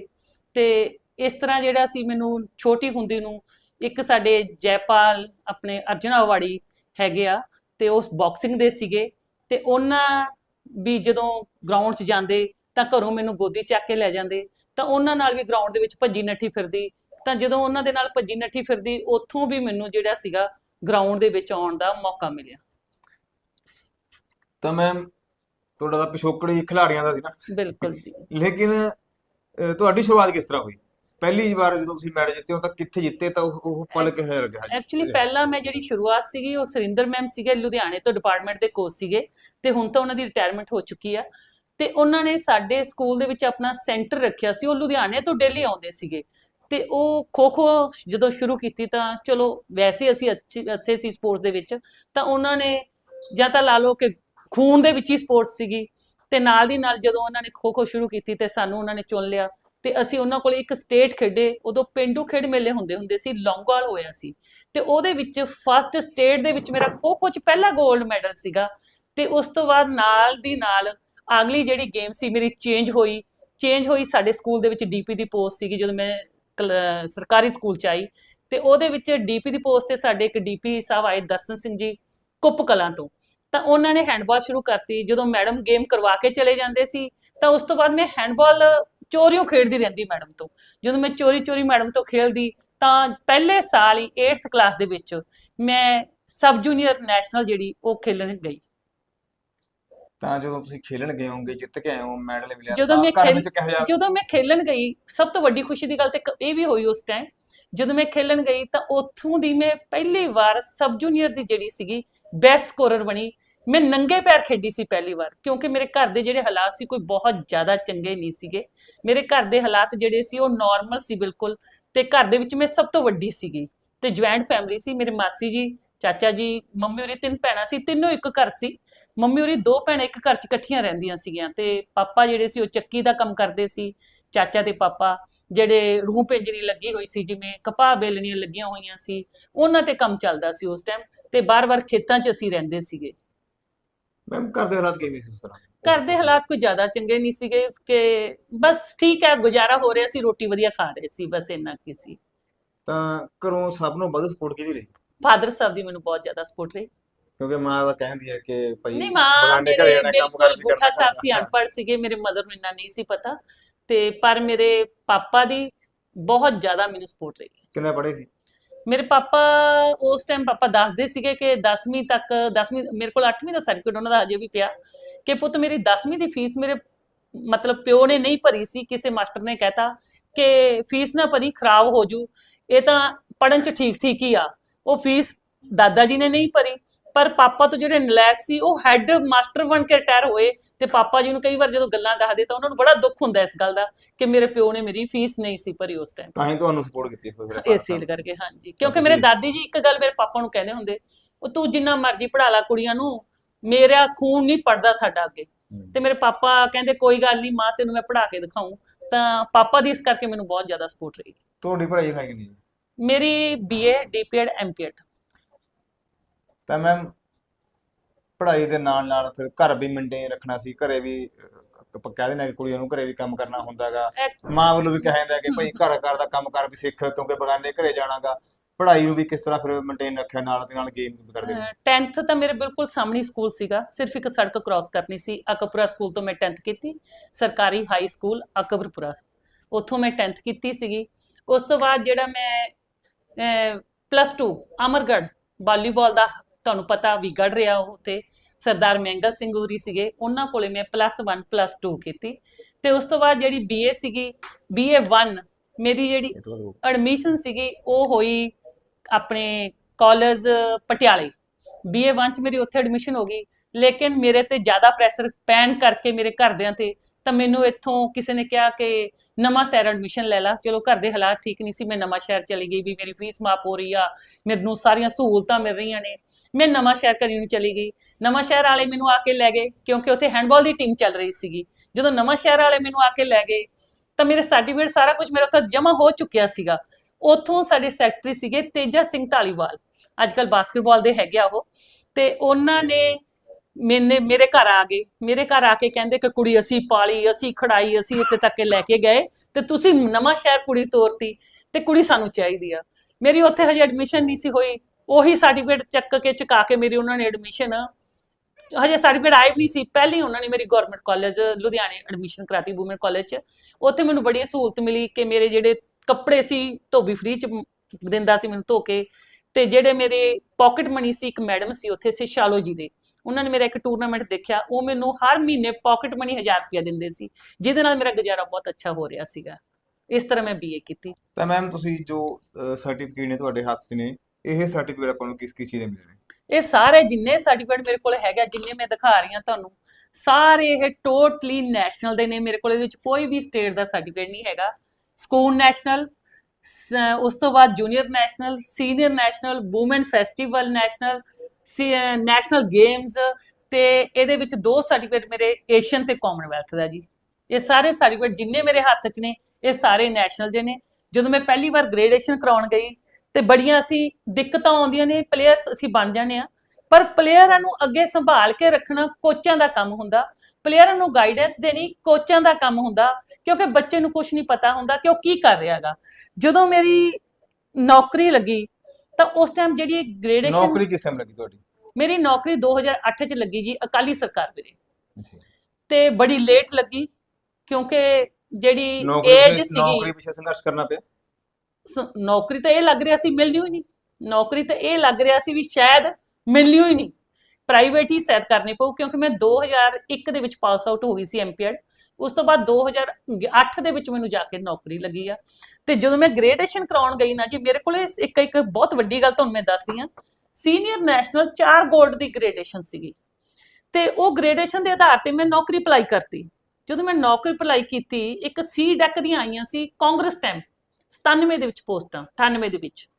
ਤੇ ਇਸ ਤਰ੍ਹਾਂ ਜਿਹੜਾ ਸੀ ਮੈਨੂੰ ਛੋਟੀ ਹੁੰਦੀ ਨੂੰ ਇੱਕ ਸਾਡੇ ਜੈਪਾਲ ਆਪਣੇ ਅਰਜਨਾਵਾੜੀ ਹੈਗੇ ਆ, ਤੇ ਉਸ ਬਾਕਸਿੰਗ ਦੇ ਸੀਗੇ, ਤੇ ਉਹਨਾਂ ਵੀ ਜਦੋਂ ਗਰਾਊਂਡ 'ਚ ਜਾਂਦੇ ਤਾਂ ਘਰੋਂ ਮੈਨੂੰ ਗੋਦੀ ਚੱਕ ਕੇ ਲੈ ਜਾਂਦੇ, ਤਾਂ ਉਹਨਾਂ ਨਾਲ ਵੀ ਗਰਾਊਂਡ ਦੇ ਵਿੱਚ ਭੱਜੀ ਨੱਠੀ ਫਿਰਦੀ, ਤਾਂ ਜਦੋਂ ਉਹਨਾਂ ਦੇ ਨਾਲ ਭੱਜੀ ਨੱਠੀ ਫਿਰਦੀ, ਉੱਥੋਂ ਵੀ ਮੈਨੂੰ ਜਿਹੜਾ ਸੀਗਾ ਗਰਾਊਂਡ ਦੇ ਵਿੱਚ ਆਉਣ ਦਾ ਮੌਕਾ ਮਿਲਿਆ। ਤਾਂ ਮੈਮ ਤੁਹਾਡਾ ਤਾਂ ਪਿਛੋਕੜ ਹੀ ਖਿਡਾਰੀਆਂ ਦਾ ਸੀ ਨਾ। ਬਿਲਕੁਲ ਜੀ। ਲੇਕਿਨ ਅਹ, ਤੁਹਾਡੀ ਸ਼ੁਰੂਆਤ ਕਿਸ ਤਰ੍ਹਾਂ ਹੋਈ? ਪਹਿਲੀ ਵਾਰ ਜਦੋਂ ਤੁਸੀਂ ਮੈਚ ਜਿੱਤੇ ਹੋ ਤਾਂ ਕਿੱਥੇ ਜਿੱਤੇ ਤਾਂ ਉਹ ਉਹ ਪਲ ਕਿਹੋ ਲੱਗਿਆ ਐਕਚੁਅਲੀ ਪਹਿਲਾਂ ਮੈਂ ਜਿਹੜੀ ਸ਼ੁਰੂਆਤ ਸੀਗੀ ਉਹ ਸੁਰਿੰਦਰ ਮੈਮ ਸੀਗੇ ਲੁਧਿਆਣੇ ਤੋਂ ਡਿਪਾਰਟਮੈਂਟ ਦੇ ਕੋਚ ਸੀਗੇ। ਤੇ ਹੁਣ ਤਾਂ ਉਹਨਾਂ ਦੀ ਰਿਟਾਇਰਮੈਂਟ ਹੋ ਚੁੱਕੀ ਆ। ਤੇ ਉਹਨਾਂ ਨੇ ਸਾਡੇ ਸਕੂਲ ਦੇ ਵਿੱਚ ਆਪਣਾ ਸੈਂਟਰ ਰੱਖਿਆ ਸੀ। ਉਹ ਲੁਧਿਆਣੇ ਤੋਂ ਡੇਲੀ ਆਉਂਦੇ ਸੀਗੇ। ਤੇ ਉਹ ਖੋ ਖੋ ਜਦੋਂ ਸ਼ੁਰੂ ਕੀਤੀ ਤਾਂ ਚਲੋ ਵੈਸੇ ਅਸੀਂ ਅੱਛੇ ਅੱਛੇ ਸੀ ਸਪੋਰਟਸ ਦੇ ਵਿੱਚ। ਤਾਂ ਉਹਨਾਂ ਨੇ ਜਾਂ ਤਾਂ ਲਾ ਲਓ ਕਿ ਖੂਨ ਦੇ ਵਿੱਚ ਹੀ ਸਪੋਰਟਸ ਸੀਗੀ ਤੇ ਨਾਲ ਦੀ ਨਾਲ ਜਦੋਂ ਉਹਨਾਂ ਨੇ ਖੋ ਖੋ ਸ਼ੁਰੂ ਕੀਤੀ ਤੇ ਸਾਨੂੰ ਉਹਨਾਂ ਨੇ ਚੁਣ ਲਿਆ ਤੇ ਅਸੀਂ ਉਹਨਾਂ ਕੋਲ ਇੱਕ ਸਟੇਟ ਖੇਡੇ, ਉਦੋਂ ਪਿੰਡੂ ਖੇਡ ਮੇਲੇ ਹੁੰਦੇ ਹੁੰਦੇ ਸੀ, ਲੌਂਗੋਵਾਲ ਹੋਇਆ ਸੀ ਤੇ ਉਹਦੇ ਵਿੱਚ ਫਸਟ ਸਟੇਟ ਦੇ ਵਿੱਚ ਮੇਰਾ ਖੋ ਖੋ ਚ ਪਹਿਲਾ 골ਡ ਮੈਡਲ ਸੀਗਾ ਤੇ ਉਸ ਤੋਂ ਬਾਅਦ ਨਾਲ ਦੀ ਨਾਲ ਅਗਲੀ ਜਿਹੜੀ ਗੇਮ ਸੀ ਮੇਰੀ ਚੇਂਜ ਹੋਈ ਚੇਂਜ ਹੋਈ ਸਾਡੇ ਸਕੂਲ ਦੇ ਵਿੱਚ ਡੀਪੀ ਦੀ ਪੋਸਟ ਸੀਗੀ ਜਦੋਂ ਮੈਂ ਕਲ- ਸਰਕਾਰੀ ਸਕੂਲ ਚ ਆਈ ਤੇ ਉਹਦੇ ਵਿੱਚ ਡੀਪੀ ਦੀ ਪੋਸਟ ਤੇ ਸਾਡੇ ਇੱਕ ਡੀਪੀ ਸਾਹਿਬ ਆਏ ਦਰਸ਼ਨ ਸਿੰਘ ਜੀ ਕੁੱਪ ਕਲਾਂ ਤੋਂ ਤਾਂ ਉਹਨਾਂ ਨੇ ਹੈਂਡਬਾਲ ਸ਼ੁਰੂ ਕਰਤੀ। ਜਦੋਂ ਮੈਡਮ ਗੇਮ ਕਰਵਾ ਕੇ ਚਲੇ ਜਾਂਦੇ ਸੀ ਤਾਂ ਉਸ ਤੋਂ ਬਾਅਦ ਮੈਂ ਹੈਂਡਬਾਲ ਚੋਰੀਓ ਖੇਡਦੀ ਰਹਿੰਦੀ ਮੈਡਮ ਤੋਂ। ਜਦੋਂ ਮੈਂ ਚੋਰੀ ਚੋਰੀ ਮੈਡਮ ਤੋਂ ਖੇਡਦੀ ਤਾਂ ਪਹਿਲੇ ਸਾਲ ਹੀ 8th ਕਲਾਸ ਦੇ ਵਿੱਚ ਮੈਂ ਸਬ ਜੂਨੀਅਰ ਨੈਸ਼ਨਲ ਜਿਹੜੀ ਉਹ ਖੇਲਣ ਗਈ। ਤਾਂ ਜਦੋਂ ਤੁਸੀਂ ਖੇਲਣ ਗਏ ਹੋਗੇ ਜਿੱਤ ਕੇ ਆਏ ਹੋ ਮੈਡਲ ਮਿਲਿਆ ਜਦੋਂ ਮੈਂ ਖੇਲ- ਵਿੱਚ ਕਿਹੋ ਜਿਹਾ ਜਦੋਂ ਮੈਂ ਖੇਲਣ ਗਈ ਸਭ ਤੋਂ ਵੱਡੀ ਖੁਸ਼ੀ ਦੀ ਗੱਲ ਤੇ ਇਹ ਵੀ ਹੋਈ ਉਸ ਟਾਈਮ ਜਦੋਂ ਮੈਂ ਖੇਲਣ ਗਈ ਤਾਂ ਉੱਥੋਂ ਦੀ ਮੈਂ ਪਹਿਲੀ ਵਾਰ ਸਬ ਜੂਨੀਅਰ ਦੀ ਜਿਹੜੀ ਸੀਗੀ ਬੈਸਟ ਸਕੋਰਰ ਬਣੀ। ਮੈਂ ਨੰਗੇ ਪੈਰ ਖੇਡੀ ਸੀ ਪਹਿਲੀ ਵਾਰ, ਕਿਉਂਕਿ ਮੇਰੇ ਘਰ ਦੇ ਜਿਹੜੇ ਹਾਲਾਤ ਸੀ ਕੋਈ ਬਹੁਤ ਜ਼ਿਆਦਾ ਚੰਗੇ ਨਹੀਂ ਸੀਗੇ। ਮੇਰੇ ਘਰ ਦੇ ਹਾਲਾਤ ਜਿਹੜੇ ਸੀ ਉਹ ਨਾਰਮਲ ਸੀ ਬਿਲਕੁਲ ਤੇ ਘਰ ਦੇ ਵਿੱਚ ਮੈਂ ਸਭ ਤੋਂ ਵੱਡੀ ਸੀਗੀ ਤੇ ਜੁਆਇੰਟ ਫੈਮਿਲੀ ਸੀ। ਮੇਰੇ ਮਾਸੀ ਜੀ, ਚਾਚਾ ਜੀ, ਮੰਮੀ ਹੋਰੀ ਤਿੰਨ ਭੈਣਾਂ ਸੀ, ਤਿੰਨੋਂ ਇੱਕ ਘਰ ਸੀ। ਮੰਮੀ ਹੋਰੀ ਦੋ ਭੈਣਾਂ ਇੱਕ ਘਰ 'ਚ ਇਕੱਠੀਆਂ ਰਹਿੰਦੀਆਂ ਸੀਗੀਆਂ ਤੇ ਪਾਪਾ ਜਿਹੜੇ ਸੀ ਉਹ ਚੱਕੀ ਦਾ ਕੰਮ ਕਰਦੇ ਸੀ ਚਾਚਾ ਤੇ ਪਾਪਾ ਜਿਹੜੇ ਰੂਹ ਪਿੰਜਰੀ ਲੱਗੀ ਹੋਈ ਸੀ ਜਿਵੇਂ ਕਪਾਹ ਬੇਲਣੀਆਂ ਲੱਗੀਆਂ ਹੋਈਆਂ ਸੀ ਉਹਨਾਂ ਤੇ ਕੰਮ ਚੱਲਦਾ ਸੀ ਉਸ ਟਾਈਮ ਤੇ ਬਾਰ-ਬਾਰ ਖੇਤਾਂ 'ਚ ਅਸੀਂ ਰਹਿੰਦੇ ਸੀਗੇ। ਮੈਮ ਘਰ ਦੇ ਹਾਲਾਤ ਕਿਵੇਂ ਸੀ ਉਸ ਤਰ੍ਹਾਂ? ਘਰ ਦੇ ਹਾਲਾਤ ਕੋਈ ਜ਼ਿਆਦਾ ਚੰਗੇ ਨਹੀਂ ਸੀਗੇ ਕਿ ਬਸ ਠੀਕ ਹੈ ਗੁਜ਼ਾਰਾ ਹੋ ਰਿਹਾ ਸੀ ਰੋਟੀ ਵਧੀਆ ਖਾ ਰਹੇ ਸੀ ਬਸ ਇੰਨਾ ਕੀ ਸੀ। ਤਾਂ ਘਰੋਂ ਸਭ ਨੂੰ ਵੱਧ ਸਪੋਰਟ ਕਿਹਦੀ ਰਹੀ? ਫਾਦਰ ਸਾਹਿਬ ਦੀ ਮੈਨੂੰ ਬਹੁਤ ਜ਼ਿਆਦਾ ਸਪੋਰਟ ਰਹੀ। ਕਿਉਂਕਿ ਮਾਂ ਤਾਂ ਕਹਿੰਦੀ ਹੈ ਕਿ ਭਾਈ ਨਹੀਂ ਮਾਂ ਬਗਾਨੇ ਘਰੇ ਜਾਣਾ ਕੰਮ ਕਰ ਕਰਨਾ ਸਾਹਿਬ ਸੀ ਅਨਪੜ੍ਹ ਸੀਗੇ ਮੇਰੇ ਮਦਰ ਨੂੰ ਇੰਨਾ ਨਹੀਂ ਸੀ ਪਤਾ। ਤੇ ਪਰ ਮੇਰੇ ਪਾਪਾ ਦੀ ਬਹੁਤ ਜ਼ਿਆਦਾ ਮੈਨੂੰ ਸਪੋਰਟ ਰਹੀ। ਕਿੰਨੇ ਪੜ੍ਹੇ ਸੀ? ਮੇਰੇ ਪਾਪਾ ਉਸ ਟਾਈਮ ਪਾਪਾ ਦੱਸਦੇ ਸੀਗੇ ਕਿ 10ਵੀਂ ਤੱਕ 10ਵੀਂ ਮੇਰੇ ਕੋਲ 8ਵੀਂ ਦਾ ਸਰਟੀਫਿਕੇਟ ਉਹਨਾਂ ਦਾ ਅਜੇ ਵੀ ਪਿਆ ਕਿ ਪੁੱਤ ਮੇਰੀ 10ਵੀਂ ਦੀ ਫੀਸ ਮੇਰੇ ਮਤਲਬ ਪਿਓ ਨੇ ਨਹੀਂ ਭਰੀ ਸੀ ਕਿਸੇ ਮਾਸਟਰ ਨੇ ਕਹਿਤਾ ਕਿ ਫੀਸ ਨਾ ਭਰੀ ਖਰਾਬ ਹੋ ਜੂ। ਇਹ ਤਾਂ ਪੜਨ ਚ ਠੀਕ ਠੀਕ ਹੀ ਆ। ਉਹ ਫੀਸ ਦਾਦਾ ਜੀ ਨੇ ਨਹੀਂ ਭਰੀ। ਪਰ ਪਾਪਾ ਤੋਂ ਜਿਹੜੇ ਨਲਾਇਕ ਸੀ ਉਹ ਹੈੱਡ ਮਾਸਟਰ ਬਣ ਕੇ ਰਿਟਾਇਰ ਹੋਏ ਤੇ ਪਾਪਾ ਜੀ ਨੂੰ ਕਈ ਵਾਰ ਜਦੋਂ ਗੱਲਾਂ ਦੱਸਦੇ ਤਾਂ ਉਹਨਾਂ ਨੂੰ ਬੜਾ ਦੁੱਖ ਹੁੰਦਾ ਇਸ ਗੱਲ ਦਾ ਕਿ ਮੇਰੇ ਪਿਓ ਨੇ ਮੇਰੀ ਫੀਸ ਨਹੀਂ ਸੀ ਭਰੀ ਉਸ ਟਾਈਮ ਤਾਂ ਹੀ ਤੁਹਾਨੂੰ ਸਪੋਰਟ ਕੀਤੀ ਫਿਰ ਇਹ ਸੀਲ ਕਰਕੇ ਹਾਂਜੀ। ਕਿਉਂਕਿ ਮੇਰੇ ਦਾਦੀ ਜੀ ਇੱਕ ਗੱਲ ਮੇਰੇ ਪਾਪਾ ਨੂੰ ਕਹਿੰਦੇ ਹੁੰਦੇ ਉਹ ਤੂੰ ਜਿੰਨਾ ਮਰਜ਼ੀ ਪੜਾ ਲਾ ਕੁੜੀਆਂ ਨੂੰ ਮੇਰਾ ਖੂਨ ਨਹੀਂ ਪੜਦਾ ਸਾਡਾ ਅੱਗੇ। ਤੇ ਮੇਰੇ ਪਾਪਾ ਕਹਿੰਦੇ ਕੋਈ ਗੱਲ ਨਹੀਂ ਮਾਂ ਤੈਨੂੰ ਮੈਂ ਪੜਾ ਕੇ ਦਿਖਾਉਂ ਤਾਂ ਪਾਪਾ ਦੀ ਇਸ ਕਰਕੇ ਮੈਨੂੰ ਬਹੁਤ ਜ਼ਿਆਦਾ ਸਪੋਰਟ ਰਹੀ। ਤੁਹਾਡੀ ਪੜ੍ਹਾਈ ਲਿਖਾਈ ਕਿੰਨੀ ਹੈ ਮੇਰੀ ਬੀਏ ਡੀਪੀਐਡ ਐਮਪੀਐਡ ਤਾਂ ਮੈਮ ਪੜ੍ਹਾਈ ਦੇ ਨਾਲ ਨਾਲ ਫਿਰ ਘਰ ਵੀ ਮੇਨਟੇਨ ਰੱਖਣਾ ਸੀ ਘਰੇ ਵੀ ਆਪਾਂ ਕਹਿ ਦਿੰਦੇ ਕਿ ਕੁੜੀਆਂ ਨੂੰ ਘਰੇ ਵੀ ਕੰਮ ਕਰਨਾ ਹੁੰਦਾਗਾ। ਮਾਂ ਵੱਲੋਂ ਵੀ ਕਿਹਾ ਜਾਂਦਾ ਕਿ ਭਾਈ ਘਰ ਘਰ ਦਾ ਕੰਮ ਕਰ ਵੀ ਸਿੱਖ ਕਿਉਂਕਿ ਬਗਾਨੇ ਘਰੇ ਜਾਣਾਗਾ। ਪੜ੍ਹਾਈ ਨੂੰ ਵੀ ਕਿਸ ਤਰ੍ਹਾਂ ਫਿਰ ਮੇਨਟੇਨ ਰੱਖਿਆ ਨਾਲ ਦੇ ਨਾਲ ਗੇਮ ਵੀ ਕਰਦੇ ਨੇ 10th ਤਾਂ ਮੇਰੇ ਬਿਲਕੁਲ ਸਾਹਮਣੇ ਸਕੂਲ ਸੀਗਾ। ਸਿਰਫ ਇੱਕ ਸੜਕ ਕ੍ਰਾਸ ਕਰਨੀ ਸੀ। ਅਕਬਰਪੁਰਾ ਸਕੂਲ ਤੋਂ ਮੈਂ 10th ਕੀਤੀ। ਸਰਕਾਰੀ ਹਾਈ ਸਕੂਲ ਅਕਬਰਪੁਰਾ। ਉੱਥੋਂ ਮੈਂ 10th ਕੀਤੀ ਸੀਗੀ। ਉਸ ਤੋਂ ਬਾਅਦ ਜਿਹੜਾ ਮੈਂ ਪਲੱਸ 2 ਅਮਰਗੜ੍ਹ ਵਾਲੀਬਾਲ ਦਾ ਤੁਹਾਨੂੰ ਪਤਾ ਵਿਗੜ ਰਿਹਾ ਉਹ ਤੇ ਸਰਦਾਰ ਮਹਿੰਗਲ ਸਿੰਘ ਹੋਰੀ ਸੀਗੇ ਉਹਨਾਂ ਕੋਲੇ ਮੈਂ ਪਲੱਸ 1 ਪਲੱਸ 2 ਕੀਤੀ ਤੇ ਉਸ ਤੋਂ ਬਾਅਦ ਜਿਹੜੀ ਬੀਏ ਸੀਗੀ ਬੀਏ 1 ਮੇਰੀ ਜਿਹੜੀ ਐਡਮਿਸ਼ਨ ਸੀਗੀ ਉਹ ਹੋਈ ਆਪਣੇ ਕਾਲਜ ਪਟਿਆਲੇ। ਬੀਏ 1 ਚ ਮੇਰੀ ਉੱਥੇ ਐਡਮਿਸ਼ਨ ਹੋ ਗਈ ਲੇਕਿਨ ਮੇਰੇ ਤੇ ਜ਼ਿਆਦਾ ਪ੍ਰੈਸ਼ਰ ਪੈਣ ਕਰਕੇ ਮੇਰੇ ਘਰਦਿਆਂ ਤੇ ਤਾਂ ਮੈਨੂੰ ਇੱਥੋਂ ਕਿਸੇ ਨੇ ਕਿਹਾ ਕਿ ਨਵਾਂ ਸ਼ਹਿਰ ਐਡਮਿਸ਼ਨ ਲੈ ਲਾ। ਚਲੋ ਘਰ ਦੇ ਹਾਲਾਤ ਠੀਕ ਨਹੀਂ ਸੀ, ਮੈਂ ਨਵਾਂ ਸ਼ਹਿਰ ਚਲੀ ਗਈ ਵੀ ਮੇਰੀ ਫੀਸ ਮਾਫ ਹੋ ਰਹੀ ਆ, ਮੈਨੂੰ ਸਾਰੀਆਂ ਸਹੂਲਤਾਂ ਮਿਲ ਰਹੀਆਂ ਨੇ। ਮੈਂ ਨਵਾਂ ਸ਼ਹਿਰ ਕਰੀ ਨੂੰ ਚਲੀ ਗਈ। ਨਵਾਂ ਸ਼ਹਿਰ ਵਾਲੇ ਮੈਨੂੰ ਆ ਕੇ ਲੈ ਗਏ ਕਿਉਂਕਿ ਉੱਥੇ ਹੈਂਡਬਾਲ ਦੀ ਟੀਮ ਚੱਲ ਰਹੀ ਸੀਗੀ। ਜਦੋਂ ਨਵਾਂ ਸ਼ਹਿਰ ਵਾਲੇ ਮੈਨੂੰ ਆ ਕੇ ਲੈ ਗਏ, ਤਾਂ ਮੇਰੇ ਸਰਟੀਫਿਕੇਟ ਸਾਰਾ ਕੁਝ ਮੇਰਾ ਉੱਥੇ ਜਮ੍ਹਾਂ ਹੋ ਚੁੱਕਿਆ ਸੀਗਾ। ਉੱਥੋਂ ਸਾਡੇ ਸੈਕਟਰੀ ਸੀਗੇ ਤੇਜਾ ਸਿੰਘ ਢਾਲੀਵਾਲ। ਅੱਜ ਕੱਲ ਬਾਸਕਟਬਾਲ ਦੇ ਹੈਗੇ ਆ ਉਹ। ਤੇ ਉਹਨਾਂ ਨੇ ਮੈਨੇ ਮੇਰੇ ਘਰ ਆ ਗਏ। ਮੇਰੇ ਘਰ ਆ ਕੇ ਕਹਿੰਦੇ ਕਿ ਕੁੜੀ ਅਸੀਂ ਪਾਲੀ, ਅਸੀਂ ਖੜਾਈ, ਅਸੀਂ ਇੱਥੇ ਤੱਕ ਲੈ ਕੇ ਗਏ। ਤੇ ਤੁਸੀਂ ਨਵਾਂ ਸ਼ਹਿਰ ਕੁੜੀ ਤੋਰਤੀ ਤੇ ਕੁੜੀ ਸਾਨੂੰ ਚਾਹੀਦੀ ਆ। ਮੇਰੀ ਉੱਥੇ ਹਜੇ ਐਡਮਿਸ਼ਨ ਨਹੀਂ ਸੀ ਹੋਈ। ਉਹੀ ਸਰਟੀਫਿਕੇਟ ਚੱਕ ਕੇ ਚੁਕਾ ਕੇ ਮੇਰੀ ਉਹਨਾਂ ਨੇ ਐਡਮਿਸ਼ਨ ਹਜੇ ਸਰਟੀਫਿਕੇਟ ਆਈ ਵੀ ਨਹੀਂ ਸੀ। ਪਹਿਲੀ ਉਹਨਾਂ ਨੇ ਮੇਰੀ ਗਵਰਨਮੈਂਟ ਕਾਲਜ ਲੁਧਿਆਣੇ ਐਡਮਿਸ਼ਨ ਕਰਾਤੀ ਵੂਮਨ ਕਾਲਜ ਚ। ਉੱਥੇ ਮੈਨੂੰ ਬੜੀ ਸਹੂਲਤ ਮਿਲੀ ਕਿ ਮੇਰੇ ਜਿਹੜੇ ਕੱਪੜੇ ਸੀ, ਧੋਬੀ ਫ੍ਰੀ ਚ ਦਿੰਦਾ ਸੀ ਮੈਨੂੰ ਧੋ ਕੇ। ਤੇ ਜਿਹੜੇ ਮੇਰੇ ਪਾਕਟ ਮਨੀ ਸੀ, ਇੱਕ ਮੈਡਮ ਸੀ, ਉੱਥੇ ਸੀ ਸ਼ਾਲੋ ਜੀ ਦੇ। ਉਹਨਾਂ ਨੇ ਮੇਰਾ ਇੱਕ ਟੂਰਨਾਮੈਂਟ ਦੇਖਿਆ ਉਹ ਮੈਨੂੰ ਹਰ ਮਹੀਨੇ ਪਾਕਟ ਮਨੀ 1000 ਰੁਪਇਆ ਦਿੰਦੇ ਸੀ ਜਿਹਦੇ ਨਾਲ ਮੇਰਾ ਗੁਜ਼ਾਰਾ ਬਹੁਤ ਅੱਛਾ ਹੋ ਰਿਹਾ ਸੀਗਾ। ਇਸ ਤਰ੍ਹਾਂ ਮੈਂ ਬੀਏ ਕੀਤੀ। ਤਾਂ ਮੈਮ ਤੁਸੀਂ ਜੋ ਸਰਟੀਫਿਕੇਟ ਨੇ ਤੁਹਾਡੇ ਹੱਥ 'ਚ ਨੇ ਇਹ ਸਰਟੀਫਿਕੇਟ ਆਪਾਂ ਨੂੰ ਕਿਸ ਕਿਸ ਚੀਜ਼ ਦੇ ਮਿਲੇ ਨੇ ਇਹ ਸਾਰੇ ਜਿੰਨੇ ਸਰਟੀਫਿਕੇਟ ਮੇਰੇ ਕੋਲ ਹੈਗਾ ਜਿੰਨੇ ਮੈਂ ਦਿਖਾ ਰਹੀ ਹਾਂ ਤੁਹਾਨੂੰ ਸਾਰੇ ਇਹ ਟੋਟਲੀ ਨੈਸ਼ਨਲ ਦੇ ਨੇ ਮੇਰੇ ਕੋਲ ਇਹਦੇ ਵਿੱਚ ਕੋਈ ਵੀ ਸਟੇਟ ਦਾ ਸਰਟੀਫਿਕੇਟ ਨਹੀਂ ਹੈਗਾ। ਸਕੂਲ ਨੈਸ਼ਨਲ ਉਸ ਤੋਂ ਬਾਅਦ junior national senior national woman festival national national games ਤੇ ਇਹਦੇ ਵਿੱਚ ਦੋ ਸਰਟੀਫਿਕੇਟ ਮੇਰੇ ਏਸ਼ੀਅਨ ਤੇ ਕਾਮਨਵੈਲਥ ਦਾ ਜੀ। ਇਹ ਸਾਰੇ ਸਰਟੀਫਿਕੇਟ ਜਿੰਨੇ ਮੇਰੇ ਹੱਥ 'ਚ ਨੇ, ਇਹ ਸਾਰੇ ਨੈਸ਼ਨਲ ਦੇ ਨੇ। ਜਦੋਂ ਮੈਂ ਪਹਿਲੀ ਵਾਰ ਗ੍ਰੈਜੂਏਸ਼ਨ ਕਰਾਉਣ ਗਈ ਤੇ ਬੜੀਆਂ ਅਸੀਂ ਦਿੱਕਤਾਂ ਆਉਂਦੀਆਂ ਨੇ ਪਲੇਅਰਸ ਅਸੀਂ ਬਣ ਜਾਂਦੇ ਆ ਪਰ ਪਲੇਅਰਾਂ ਨੂੰ ਅੱਗੇ ਸੰਭਾਲ ਕੇ ਰੱਖਣਾ ਕੋਚਾਂ ਦਾ ਕੰਮ ਹੁੰਦਾ। ਪਲੇਅਰਾਂ ਨੂੰ ਗਾਈਡੈਂਸ ਦੇਣੀ ਕੋਚਾਂ ਦਾ ਕੰਮ ਹੁੰਦਾ, ਕਿਉਂਕਿ ਬੱਚੇ ਨੂੰ ਕੁਝ ਨਹੀਂ ਪਤਾ ਹੁੰਦਾ ਕਿ ਉਹ ਕੀ ਕਰ ਰਿਹਾ ਹੈਗਾ। ਜਦੋਂ ਮੇਰੀ ਨੌਕਰੀ ਲੱਗੀ ਤਾਂ ਉਸ ਟਾਈਮ ਜਿਹੜੀ ਗ੍ਰੇਡੇਸ਼ਨ ਨੌਕਰੀ ਕਿਸ ਟਾਈਮ ਲੱਗੀ ਤੁਹਾਡੀ? ਮੇਰੀ ਨੌਕਰੀ 2008 ਚ ਲੱਗੀ ਜੀ ਅਕਾਲੀ ਸਰਕਾਰ ਵੇਲੇ ਜੀ। ਤੇ ਬੜੀ ਲੇਟ ਲੱਗੀ ਕਿਉਂਕਿ ਜਿਹੜੀ ਏਜ ਸੀਗੀ ਨੌਕਰੀ ਪਿੱਛੇ ਸੰਘਰਸ਼ ਕਰਨਾ ਪਿਆ? ਨੌਕਰੀ ਤਾਂ ਇਹ ਲੱਗ ਰਿਹਾ ਸੀ ਮਿਲਣੀ ਹੋਈ ਨਹੀਂ। ਨੌਕਰੀ ਤਾਂ ਇਹ ਲੱਗ ਰਿਹਾ ਸੀ ਵੀ ਸ਼ਾਇਦ ਮਿਲਣੀ ਹੋਈ ਨਹੀਂ। ਪ੍ਰਾਈਵੇਟ ਹੀ ਸੈਟ ਕਰਨੀ ਪਊ ਕਿਉਂਕਿ ਮੈਂ 2001 ਦੇ ਵਿੱਚ ਪਾਸ ਆਊਟ ਹੋ ਗਈ ਸੀ ਐਮਪੀਐਡ ਉਸ ਤੋਂ ਬਾਅਦ 2008 ਦੇ ਵਿੱਚ ਮੈਨੂੰ ਜਾ ਕੇ ਨੌਕਰੀ ਲੱਗੀ ਆ। ਤੇ ਜਦੋਂ ਮੈਂ ਗ੍ਰੈਜੂਏਸ਼ਨ ਕਰਾਉਣ ਗਈ ਨਾ ਜੀ, ਮੇਰੇ ਕੋਲੇ ਇੱਕ ਇੱਕ ਬਹੁਤ ਵੱਡੀ ਗੱਲ ਤੁਹਾਨੂੰ ਮੈਂ ਦੱਸਦੀ ਆ ਸੀਨੀਅਰ ਨੈਸ਼ਨਲ 4 ਗੋਲਡ ਦੀ ਗ੍ਰੈਜੂਏਸ਼ਨ ਸੀਗੀ। ਤੇ ਉਹ ਗ੍ਰੈਜੂਏਸ਼ਨ ਦੇ ਆਧਾਰ ਤੇ ਮੈਂ ਨੌਕਰੀ ਅਪਲਾਈ ਕਰਤੀ। ਜਦੋਂ ਮੈਂ ਨੌਕਰੀ ਅਪਲਾਈ ਕੀਤੀ, ਇੱਕ ਸੀ ਡੈਕ ਦੀਆਂ ਆਈਆਂ ਸੀ, ਕਾਂਗਰਸ ਟਾਈਮ 97 ਦੇ ਵਿੱਚ ਪੋਸਟਾਂ 98 ਦੇ ਵਿੱਚ।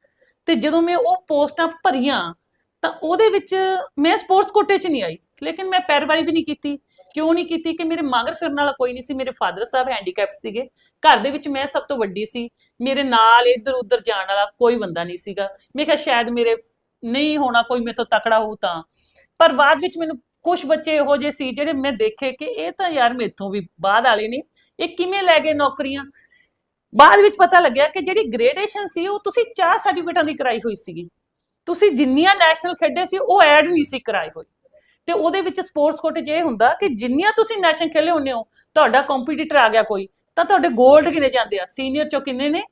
ਤੇ ਜਦੋਂ ਮੈਂ ਉਹ ਪੋਸਟਾਂ ਭਰੀਆਂ, ਤਾਂ ਉਹਦੇ ਵਿੱਚ ਮੈਂ ਸਪੋਰਟਸ ਕੋਟੇ 'ਚ ਨਹੀਂ ਆਈ। ਲੇਕਿਨ ਮੈਂ ਪੈਰਵਾਈ ਵੀ ਨਹੀਂ ਕੀਤੀ। ਕਿਉਂ ਨਹੀਂ ਕੀਤੀ ਕਿ ਮੇਰੇ ਮਗਰ ਫਿਰਨ ਵਾਲਾ ਕੋਈ ਨਹੀਂ ਸੀ, ਮੇਰੇ ਫਾਦਰ ਸਾਹਿਬ ਹੈਂਡੀਕੈਪ ਸੀਗੇ। ਘਰ ਦੇ ਵਿੱਚ ਮੈਂ ਸਭ ਤੋਂ ਵੱਡੀ ਸੀ। ਮੇਰੇ ਨਾਲ ਇੱਧਰ ਉੱਧਰ ਜਾਣ ਵਾਲਾ ਕੋਈ ਬੰਦਾ ਨਹੀਂ ਸੀਗਾ। ਮੈਂ ਕਿਹਾ ਸ਼ਾਇਦ ਮੇਰੇ ਨਹੀਂ ਹੋਣਾ, ਕੋਈ ਮੇਰੇ ਤੋਂ ਤਕੜਾ ਹੋਊ ਤਾਂ। ਪਰ ਬਾਅਦ ਵਿੱਚ ਮੈਨੂੰ ਕੁਝ ਬੱਚੇ ਇਹੋ ਜਿਹੇ ਸੀ ਜਿਹੜੇ ਮੈਂ ਦੇਖੇ ਕਿ ਇਹ ਤਾਂ ਯਾਰ ਮੇਥੋਂ ਵੀ ਬਾਅਦ ਵਾਲੇ ਨੇ। ਇਹ ਕਿਵੇਂ ਲੈ ਗਏ ਨੌਕਰੀਆਂ? ਬਾਅਦ ਵਿੱਚ ਪਤਾ ਲੱਗਿਆ ਕਿ ਜਿਹੜੀ ਗ੍ਰੇਡੇਸ਼ਨ ਸੀ, ਉਹ ਤੁਸੀਂ ਚਾਰ ਸਰਟੀਫਿਕੇਟਾਂ ਦੀ ਕਰਾਈ ਹੋਈ ਸੀਗੀ। ਤੁਸੀਂ ਜਿੰਨੀਆਂ ਨੈਸ਼ਨਲ ਖੇਡੇ ਸੀ, ਉਹ ਐਡ ਨਹੀਂ ਸੀ ਕਰਾਈ ਹੋਈ ਤੇ ਉਹਦੇ ਵਿੱਚ ਸਪੋਰਟਸ ਕੋਟੇ 'ਚ ਇਹ ਹੁੰਦਾ ਕਿ ਜਿੰਨੀਆਂ ਤੁਸੀਂ ਨੈਸ਼ਨਲ ਖੇਲੇ ਹੁੰਨੇ ਹੋ ਤੁਹਾਡਾ ਕੰਪੀਟੀਟਰ ਆ ਗਿਆ ਕੋਈ ਤਾਂ ਤੁਹਾਡੇ 골ਡ ਕਿੰਨੇ ਜਾਂਦੇ ਆ? ਸੀਨੀਅਰ ਚੋਂ ਕਿੰਨੇ ਨੇ?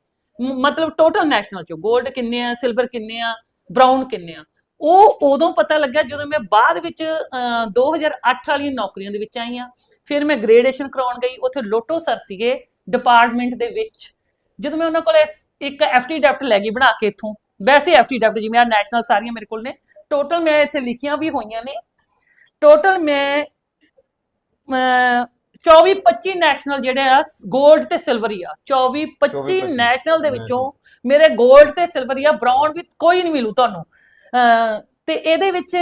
ਮਤਲਬ ਟੋਟਲ ਨੈਸ਼ਨਲ ਚੋਂ। 골ਡ ਕਿੰਨੇ ਆ? ਸਿਲਵਰ ਕਿੰਨੇ ਆ? ਬ੍ਰਾਊਨ ਕਿੰਨੇ ਆ? ਉਹ ਉਦੋਂ ਪਤਾ ਲੱਗਿਆ ਜਦੋਂ ਮੈਂ ਬਾਅਦ ਵਿੱਚ ਅਹ, 2008 ਵਾਲੀਆਂ ਨੌਕਰੀਆਂ ਦੇ ਵਿੱਚ ਆਈ ਆ ਫਿਰ ਮੈਂ ਗ੍ਰੈਜੂਏਸ਼ਨ ਕਰਾਉਣ ਗਈ। ਉੱਥੇ ਲੋਟੋ ਸਰ ਸੀਗੇ ਡਿਪਾਰਟਮੈਂਟ ਦੇ ਵਿੱਚ। ਜਦੋਂ ਮੈਂ ਉਹਨਾਂ ਕੋਲ ਇੱਕ ਐਫਟੀ ਡੈਫਟ ਲੈ ਗਈ ਬਣਾ ਕੇ ਇੱਥੋਂ। ਵੈਸੇ ਐਫਟੀ ਡੈਫਟ ਜਿਵੇਂ ਆ ਨੈਸ਼ਨਲ ਸਾਰੀਆਂ ਮੇਰੇ ਕੋਲ ਨੇ। ਟੋਟਲ ਮੈਂ ਇੱਥੇ ਲਿਖੀਆਂ ਵੀ ਹੋਈਆਂ ਨੇ। ਟੋਟਲ ਮੈਂ 24 25 ਨੈਸ਼ਨਲ ਜਿਹੜੇ ਆ 골ਡ ਤੇ ਸਿਲਵਰ ਹੀ ਆ। 24 25 25 ਨੈਸ਼ਨਲ ਦੇ ਵਿੱਚੋਂ ਮੇਰੇ 골ਡ ਤੇ ਸਿਲਵਰ ਹੀ ਆ ਬ੍ਰਾਊਨ ਵੀ ਕੋਈ ਨਹੀਂ ਮਿਲੂ ਤੁਹਾਨੂੰ। ਤੇ ਇਹਦੇ ਵਿੱਚ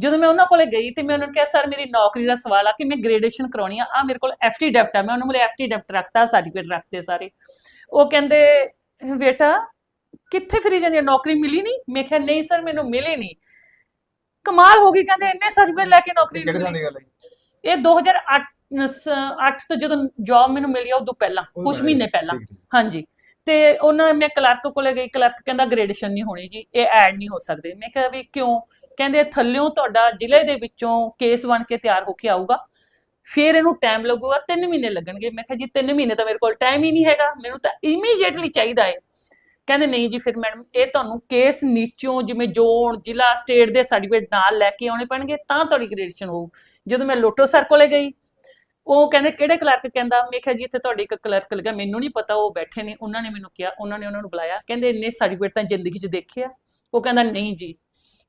ਜਦੋਂ ਮੈਂ ਉਹਨਾਂ ਕੋਲੇ ਗਈ ਤੇ ਮੈਂ ਉਹਨਾਂ ਨੂੰ ਕਿਹਾ ਸਰ ਮੇਰੀ ਨੌਕਰੀ ਦਾ ਸਵਾਲ ਆ ਕਿ ਮੈਂ ਗ੍ਰੈਜੂਏਸ਼ਨ ਕਰਾਉਣੀ ਆ। ਆ ਮੇਰੇ ਕੋਲ ਐਫਟੀ ਡੈਫਟ ਆ ਮੈਂ ਉਹਨਾਂ ਕੋਲੇ ਐਫਟੀ ਡੈਫਟ ਰੱਖਤਾ ਸਰਟੀਫਿਕੇਟ ਰੱਖਤੇ ਸਾਰੇ। ਉਹ ਕਹਿੰਦੇ ਬੇਟਾ ਕਿੱਥੇ ਫਿਰੀ ਜਾਂਦੀ? ਨੌਕਰੀ ਮਿਲੀ ਨਹੀਂ ਮੈਂ ਕਿਹਾ ਨਹੀਂ ਸਰ ਮੈਨੂੰ ਮਿਲੀ ਨਹੀਂ ਕਮਾਲ ਹੋ ਗਈ ਕਹਿੰਦੇ ਇੰਨੇ ਸਰਟੀਫਿਕੇਟ ਲੈ ਕੇ ਨੌਕਰੀ ਕਿਹੜੇ ਸਾਲ ਦੀ ਗੱਲ ਹੈ ਇਹ 2008 ਸ- ਅੱਠ ਤੋਂ ਜਦੋਂ ਜੌਬ ਮੈਨੂੰ ਮਿਲੀ ਆ ਉਦੋਂ ਪਹਿਲਾਂ ਕੁਝ ਮਹੀਨੇ ਪਹਿਲਾਂ। ਠੀਕ, ਠੀਕ। ਹਾਂਜੀ। ਤੇ ਉਹਨਾਂ ਮੈਂ ਕਲਰਕ ਕੋਲੇ ਗਈ ਕਲਰਕ ਕਹਿੰਦਾ ਗ੍ਰੈਜੂਏਸ਼ਨ ਨਹੀਂ ਹੋਣੀ ਜੀ ਇਹ ਐਡ ਨਹੀਂ ਹੋ ਸਕਦੇ। ਮੈਂ ਕਿਹਾ ਵੀ ਕਿਉਂ? ਕਹਿੰਦੇ ਥੱਲਿਓਂ ਤੁਹਾਡਾ ਜ਼ਿਲ੍ਹੇ ਦੇ ਵਿੱਚੋਂ ਕੇਸ ਬਣ ਕੇ ਤਿਆਰ ਹੋ ਕੇ ਆਊਗਾ। ਫਿਰ ਇਹਨੂੰ ਟਾਈਮ ਲੱਗੂਗਾ 3 ਮਹੀਨੇ ਲੱਗਣਗੇ। ਮੈਂ ਕਿਹਾ ਜੀ 3 ਮਹੀਨੇ ਤਾਂ ਮੇਰੇ ਕੋਲ ਟਾਈਮ ਹੀ ਨਹੀਂ ਹੈਗਾ। ਮੈਨੂੰ ਤਾਂ ਇਮੀਡੀਏਟਲੀ ਚਾਹੀਦਾ ਹੈ। ਕਹਿੰਦੇ ਨਹੀਂ ਜੀ ਫਿਰ ਮੈਡਮ ਇਹ ਤੁਹਾਨੂੰ ਕੇਸ ਨੀਚੋਂ ਜਿਵੇਂ ਜ਼ੋਨ ਜ਼ਿਲ੍ਹਾ ਸਟੇਟ ਦੇ ਸਰਟੀਫਿਕੇਟ ਨਾਲ ਲੈ ਕੇ ਆਉਣੇ ਪੈਣਗੇ ਤਾਂ ਤੁਹਾਡੀ ਗ੍ਰੈਜੂਏਸ਼ਨ ਹੋਊ। ਜਦੋਂ ਮੈਂ ਲੋਟੋ ਸਰ ਕੋਲੇ ਗਈ ਉਹ ਕਹਿੰਦੇ ਕਿਹੜੇ ਕਲਰਕ ਕਹਿੰਦਾ? ਮੈਂ ਕਿਹਾ ਜੀ ਇੱਥੇ ਤੁਹਾਡੇ ਇੱਕ ਕਲਰਕ ਲੱਗਾ ਮੈਨੂੰ ਨਹੀਂ ਪਤਾ ਉਹ ਬੈਠੇ ਨੇ ਉਹਨਾਂ ਨੇ ਮੈਨੂੰ ਕਿਹਾ ਉਹਨਾਂ ਨੇ ਉਹਨਾਂ ਨੂੰ ਬੁਲਾਇਆ। ਕਹਿੰਦੇ ਇੰਨੇ ਸਰਟੀਫਿਕੇਟ ਤਾਂ ਜ਼ਿੰਦਗੀ 'ਚ ਦੇਖੇ ਆ ਉਹ ਕਹਿੰਦਾ ਨਹੀਂ ਜੀ।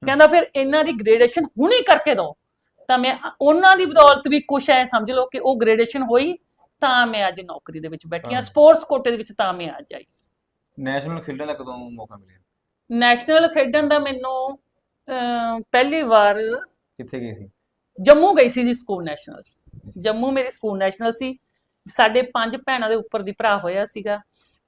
ਕਹਿੰਦਾ ਫਿਰ ਇਹਨਾਂ ਦੀ ਗ੍ਰੈਜੂਏਸ਼ਨ ਹੁਣੇ ਕਰਕੇ ਦਿਓ। ਤਾਂ ਮੈਂ ਉਹਨਾਂ ਦੀ ਬਦੌਲਤ ਵੀ ਕੁਛ ਐ ਸਮਝ ਲਓ ਕਿ ਉਹ ਗ੍ਰੈਜੂਏਸ਼ਨ ਹੋਈ ਤਾਂ ਮੈਂ ਅੱਜ ਨੌਕਰੀ ਦੇ ਵਿੱਚ ਬੈਠੀ ਹਾਂ। ਸਪੋਰਟਸ ਕੋਟੇ ਦੇ ਵਿੱਚ ਤਾਂ ਮੈਂ ਅੱਜ ਆਈ। ਨੈਸ਼ਨਲ ਖੇਡਣ ਦਾ ਕਦੋਂ ਮੌਕਾ ਮਿਲਿਆ? ਨੈਸ਼ਨਲ ਖੇਡਣ ਦਾ ਮੈਨੂੰ ਪਹਿਲੀ ਵਾਰ ਕਿੱਥੇ ਗਏ ਸੀ? ਜੰਮੂ ਗਈ ਸੀ ਜੀ ਸਕੂਲ ਨੈਸ਼ਨਲ। ਜੰਮੂ ਮੇਰੀ ਸਕੂਲ ਨੈਸ਼ਨਲ ਸੀ। ਸਾਡੇ ਪੰਜ ਭੈਣਾਂ ਦੇ ਉੱਪਰ ਦੀ ਭਰਾ ਹੋਇਆ ਸੀਗਾ।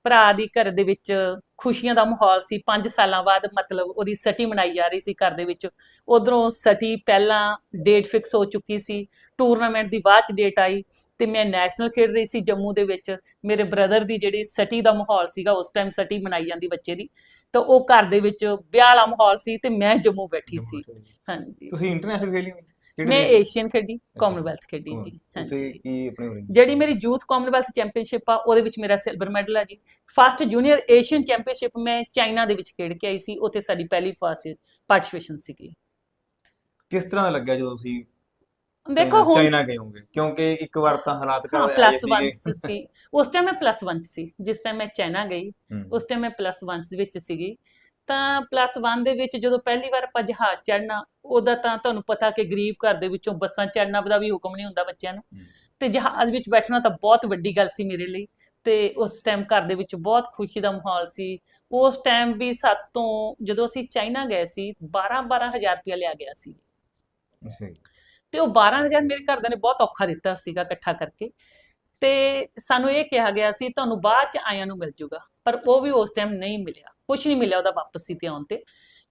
ਭਰਾ ਦੀ ਘਰ ਦੇ ਵਿੱਚ ਖੁਸ਼ੀਆਂ ਦਾ ਮਾਹੌਲ ਸੀ। 5 ਸਾਲਾਂ ਬਾਅਦ ਮਤਲਬ ਉਹਦੀ ਸਟੀ ਮਨਾਈ ਜਾ ਰਹੀ ਸੀ ਘਰ ਦੇ ਵਿੱਚ। ਉਧਰੋਂ ਸਟੀ ਪਹਿਲਾਂ ਡੇਟ ਫਿਕਸ ਹੋ ਚੁੱਕੀ ਸੀ। ਟੂਰਨਾਮੈਂਟ ਦੀ ਬਾਅਦ ਚ ਡੇਟ ਆਈ ਤੇ ਮੈਂ ਨੈਸ਼ਨਲ ਖੇਡ ਰਹੀ ਸੀ ਜੰਮੂ ਦੇ ਵਿੱਚ। ਮੇਰੇ ਬ੍ਰਦਰ ਦੀ ਜਿਹੜੀ ਸਟੀ ਦਾ ਮਾਹੌਲ ਸੀਗਾ ਉਸ ਟਾਈਮ ਸਟੀ ਮਨਾਈ ਜਾਂਦੀ ਬੱਚੇ ਦੀ। ਤਾਂ ਉਹ ਘਰ ਦੇ ਵਿੱਚ ਵਿਆਹ ਵਾਲਾ ਮਾਹੌਲ ਸੀ ਤੇ ਮੈਂ ਜੰਮੂ ਬੈਠੀ ਸੀ। ਹਾਂਜੀ। ਤੁਸੀਂ ਇੰਟਰਨੈਸ਼ਨਲ ਖੇਲੀ ਮੈਂ? ਏਸ਼ੀਅਨ ਖੇਡੀ ਕਾਮਨਵੈਲਥ ਖੇਡੀ ਜੀ। ਹਾਂਜੀ। ਕੀ ਆਪਣੇ ਜਿਹੜੀ ਮੇਰੀ ਯੂਥ ਕਾਮਨਵੈਲਥ ਚੈਂਪੀਅਨਸ਼ਿਪ ਆ ਉਹਦੇ ਵਿੱਚ ਮੇਰਾ ਸਿਲਵਰ ਮੈਡਲ ਆ ਜੀ। ਫਸਟ ਜੂਨੀਅਰ ਏਸ਼ੀਅਨ ਚੈਂਪੀਅਨਸ਼ਿਪ ਮੈਂ ਚਾਈਨਾ ਦੇ ਵਿੱਚ ਖੇਡ ਕੇ ਆਈ ਸੀ ਉੱਥੇ ਸਾਡੀ ਪਹਿਲੀ ਫਸਟ ਪਾਰਟਿਸਿਪੇਸ਼ਨ ਸੀਗੀ। ਕਿਸ ਤਰ੍ਹਾਂ ਦਾ ਲੱਗਿਆ ਜਦੋਂ ਤੁਸੀਂ ਦੇਖੋ ਹੁਣ ਚਾਈਨਾ ਗਏ ਹੋਗੇ ਕਿਉਂਕਿ ਇੱਕ ਵਾਰ ਤਾਂ ਹਾਲਾਤ ਘਰ ਆਏ ਪਲੱਸ 1 ਸੀਗੇ ਸੀ। ਉਸ ਟਾਈਮ ਮੈਂ ਪਲੱਸ 1 ਸੀ ਜਿਸ ਟਾਈਮ ਮੈਂ ਚਾਈਨਾ ਗਈ। ਉਸ ਟਾਈਮ ਮੈਂ ਪਲੱਸ 1 ਦੇ ਵਿੱਚ ਸੀਗੀ। ਤਾਂ ਪਲੱਸ 1 ਦੇ ਵਿੱਚ ਜਦੋਂ ਪਹਿਲੀ ਵਾਰ ਆਪਾਂ ਜਹਾਜ਼ ਚੜਨਾ ਉਹਦਾ ਤਾਂ ਤੁਹਾਨੂੰ ਪਤਾ ਕਿ ਗਰੀਬ ਘਰ ਦੇ ਵਿੱਚੋਂ ਬੱਸਾਂ ਚੜਨਾ ਦਾ ਵੀ ਹੁਕਮ ਨਹੀਂ ਹੁੰਦਾ ਬੱਚਿਆਂ ਨੂੰ। ਤੇ ਜਹਾਜ਼ ਵਿੱਚ ਬੈਠਣਾ ਤਾਂ ਬਹੁਤ ਵੱਡੀ ਗੱਲ ਸੀ ਮੇਰੇ ਲਈ। ਤੇ ਉਸ ਟਾਈਮ ਘਰ ਦੇ ਵਿੱਚ ਬਹੁਤ ਖੁਸ਼ੀ ਦਾ ਮਾਹੌਲ ਸੀ। ਉਸ ਟਾਈਮ ਵੀ ਸਾਤੋਂ ਜਦੋਂ ਅਸੀਂ ਚਾਈਨਾ ਗਏ ਸੀ 12 12000 ਰੁਪਇਆ ਲਿਆ ਗਿਆ ਸੀ। ਜੀ। ਤੇ ਉਹ 12000 ਮੇਰੇ ਘਰਦਿਆਂ ਨੇ ਬਹੁਤ ਔਖਾ ਦਿੱਤਾ ਸੀਗਾ ਇਕੱਠਾ ਕਰਕੇ। ਤੇ ਸਾਨੂੰ ਇਹ ਕਿਹਾ ਗਿਆ ਸੀ, ਤੁਹਾਨੂੰ ਬਾਅਦ ਚ ਆਇਆਂ ਨੂੰ ਮਿਲ ਜਾਊਗਾ ਪਰ ਉਹ ਵੀ ਉਸ ਟਾਈਮ ਨਹੀਂ ਮਿਲਿਆ। ਕੁਝ ਨਹੀਂ ਮਿਲਿਆ ਉਹਦਾ ਵਾਪਸ ਤੇ ਆਉਣ ਤੇ।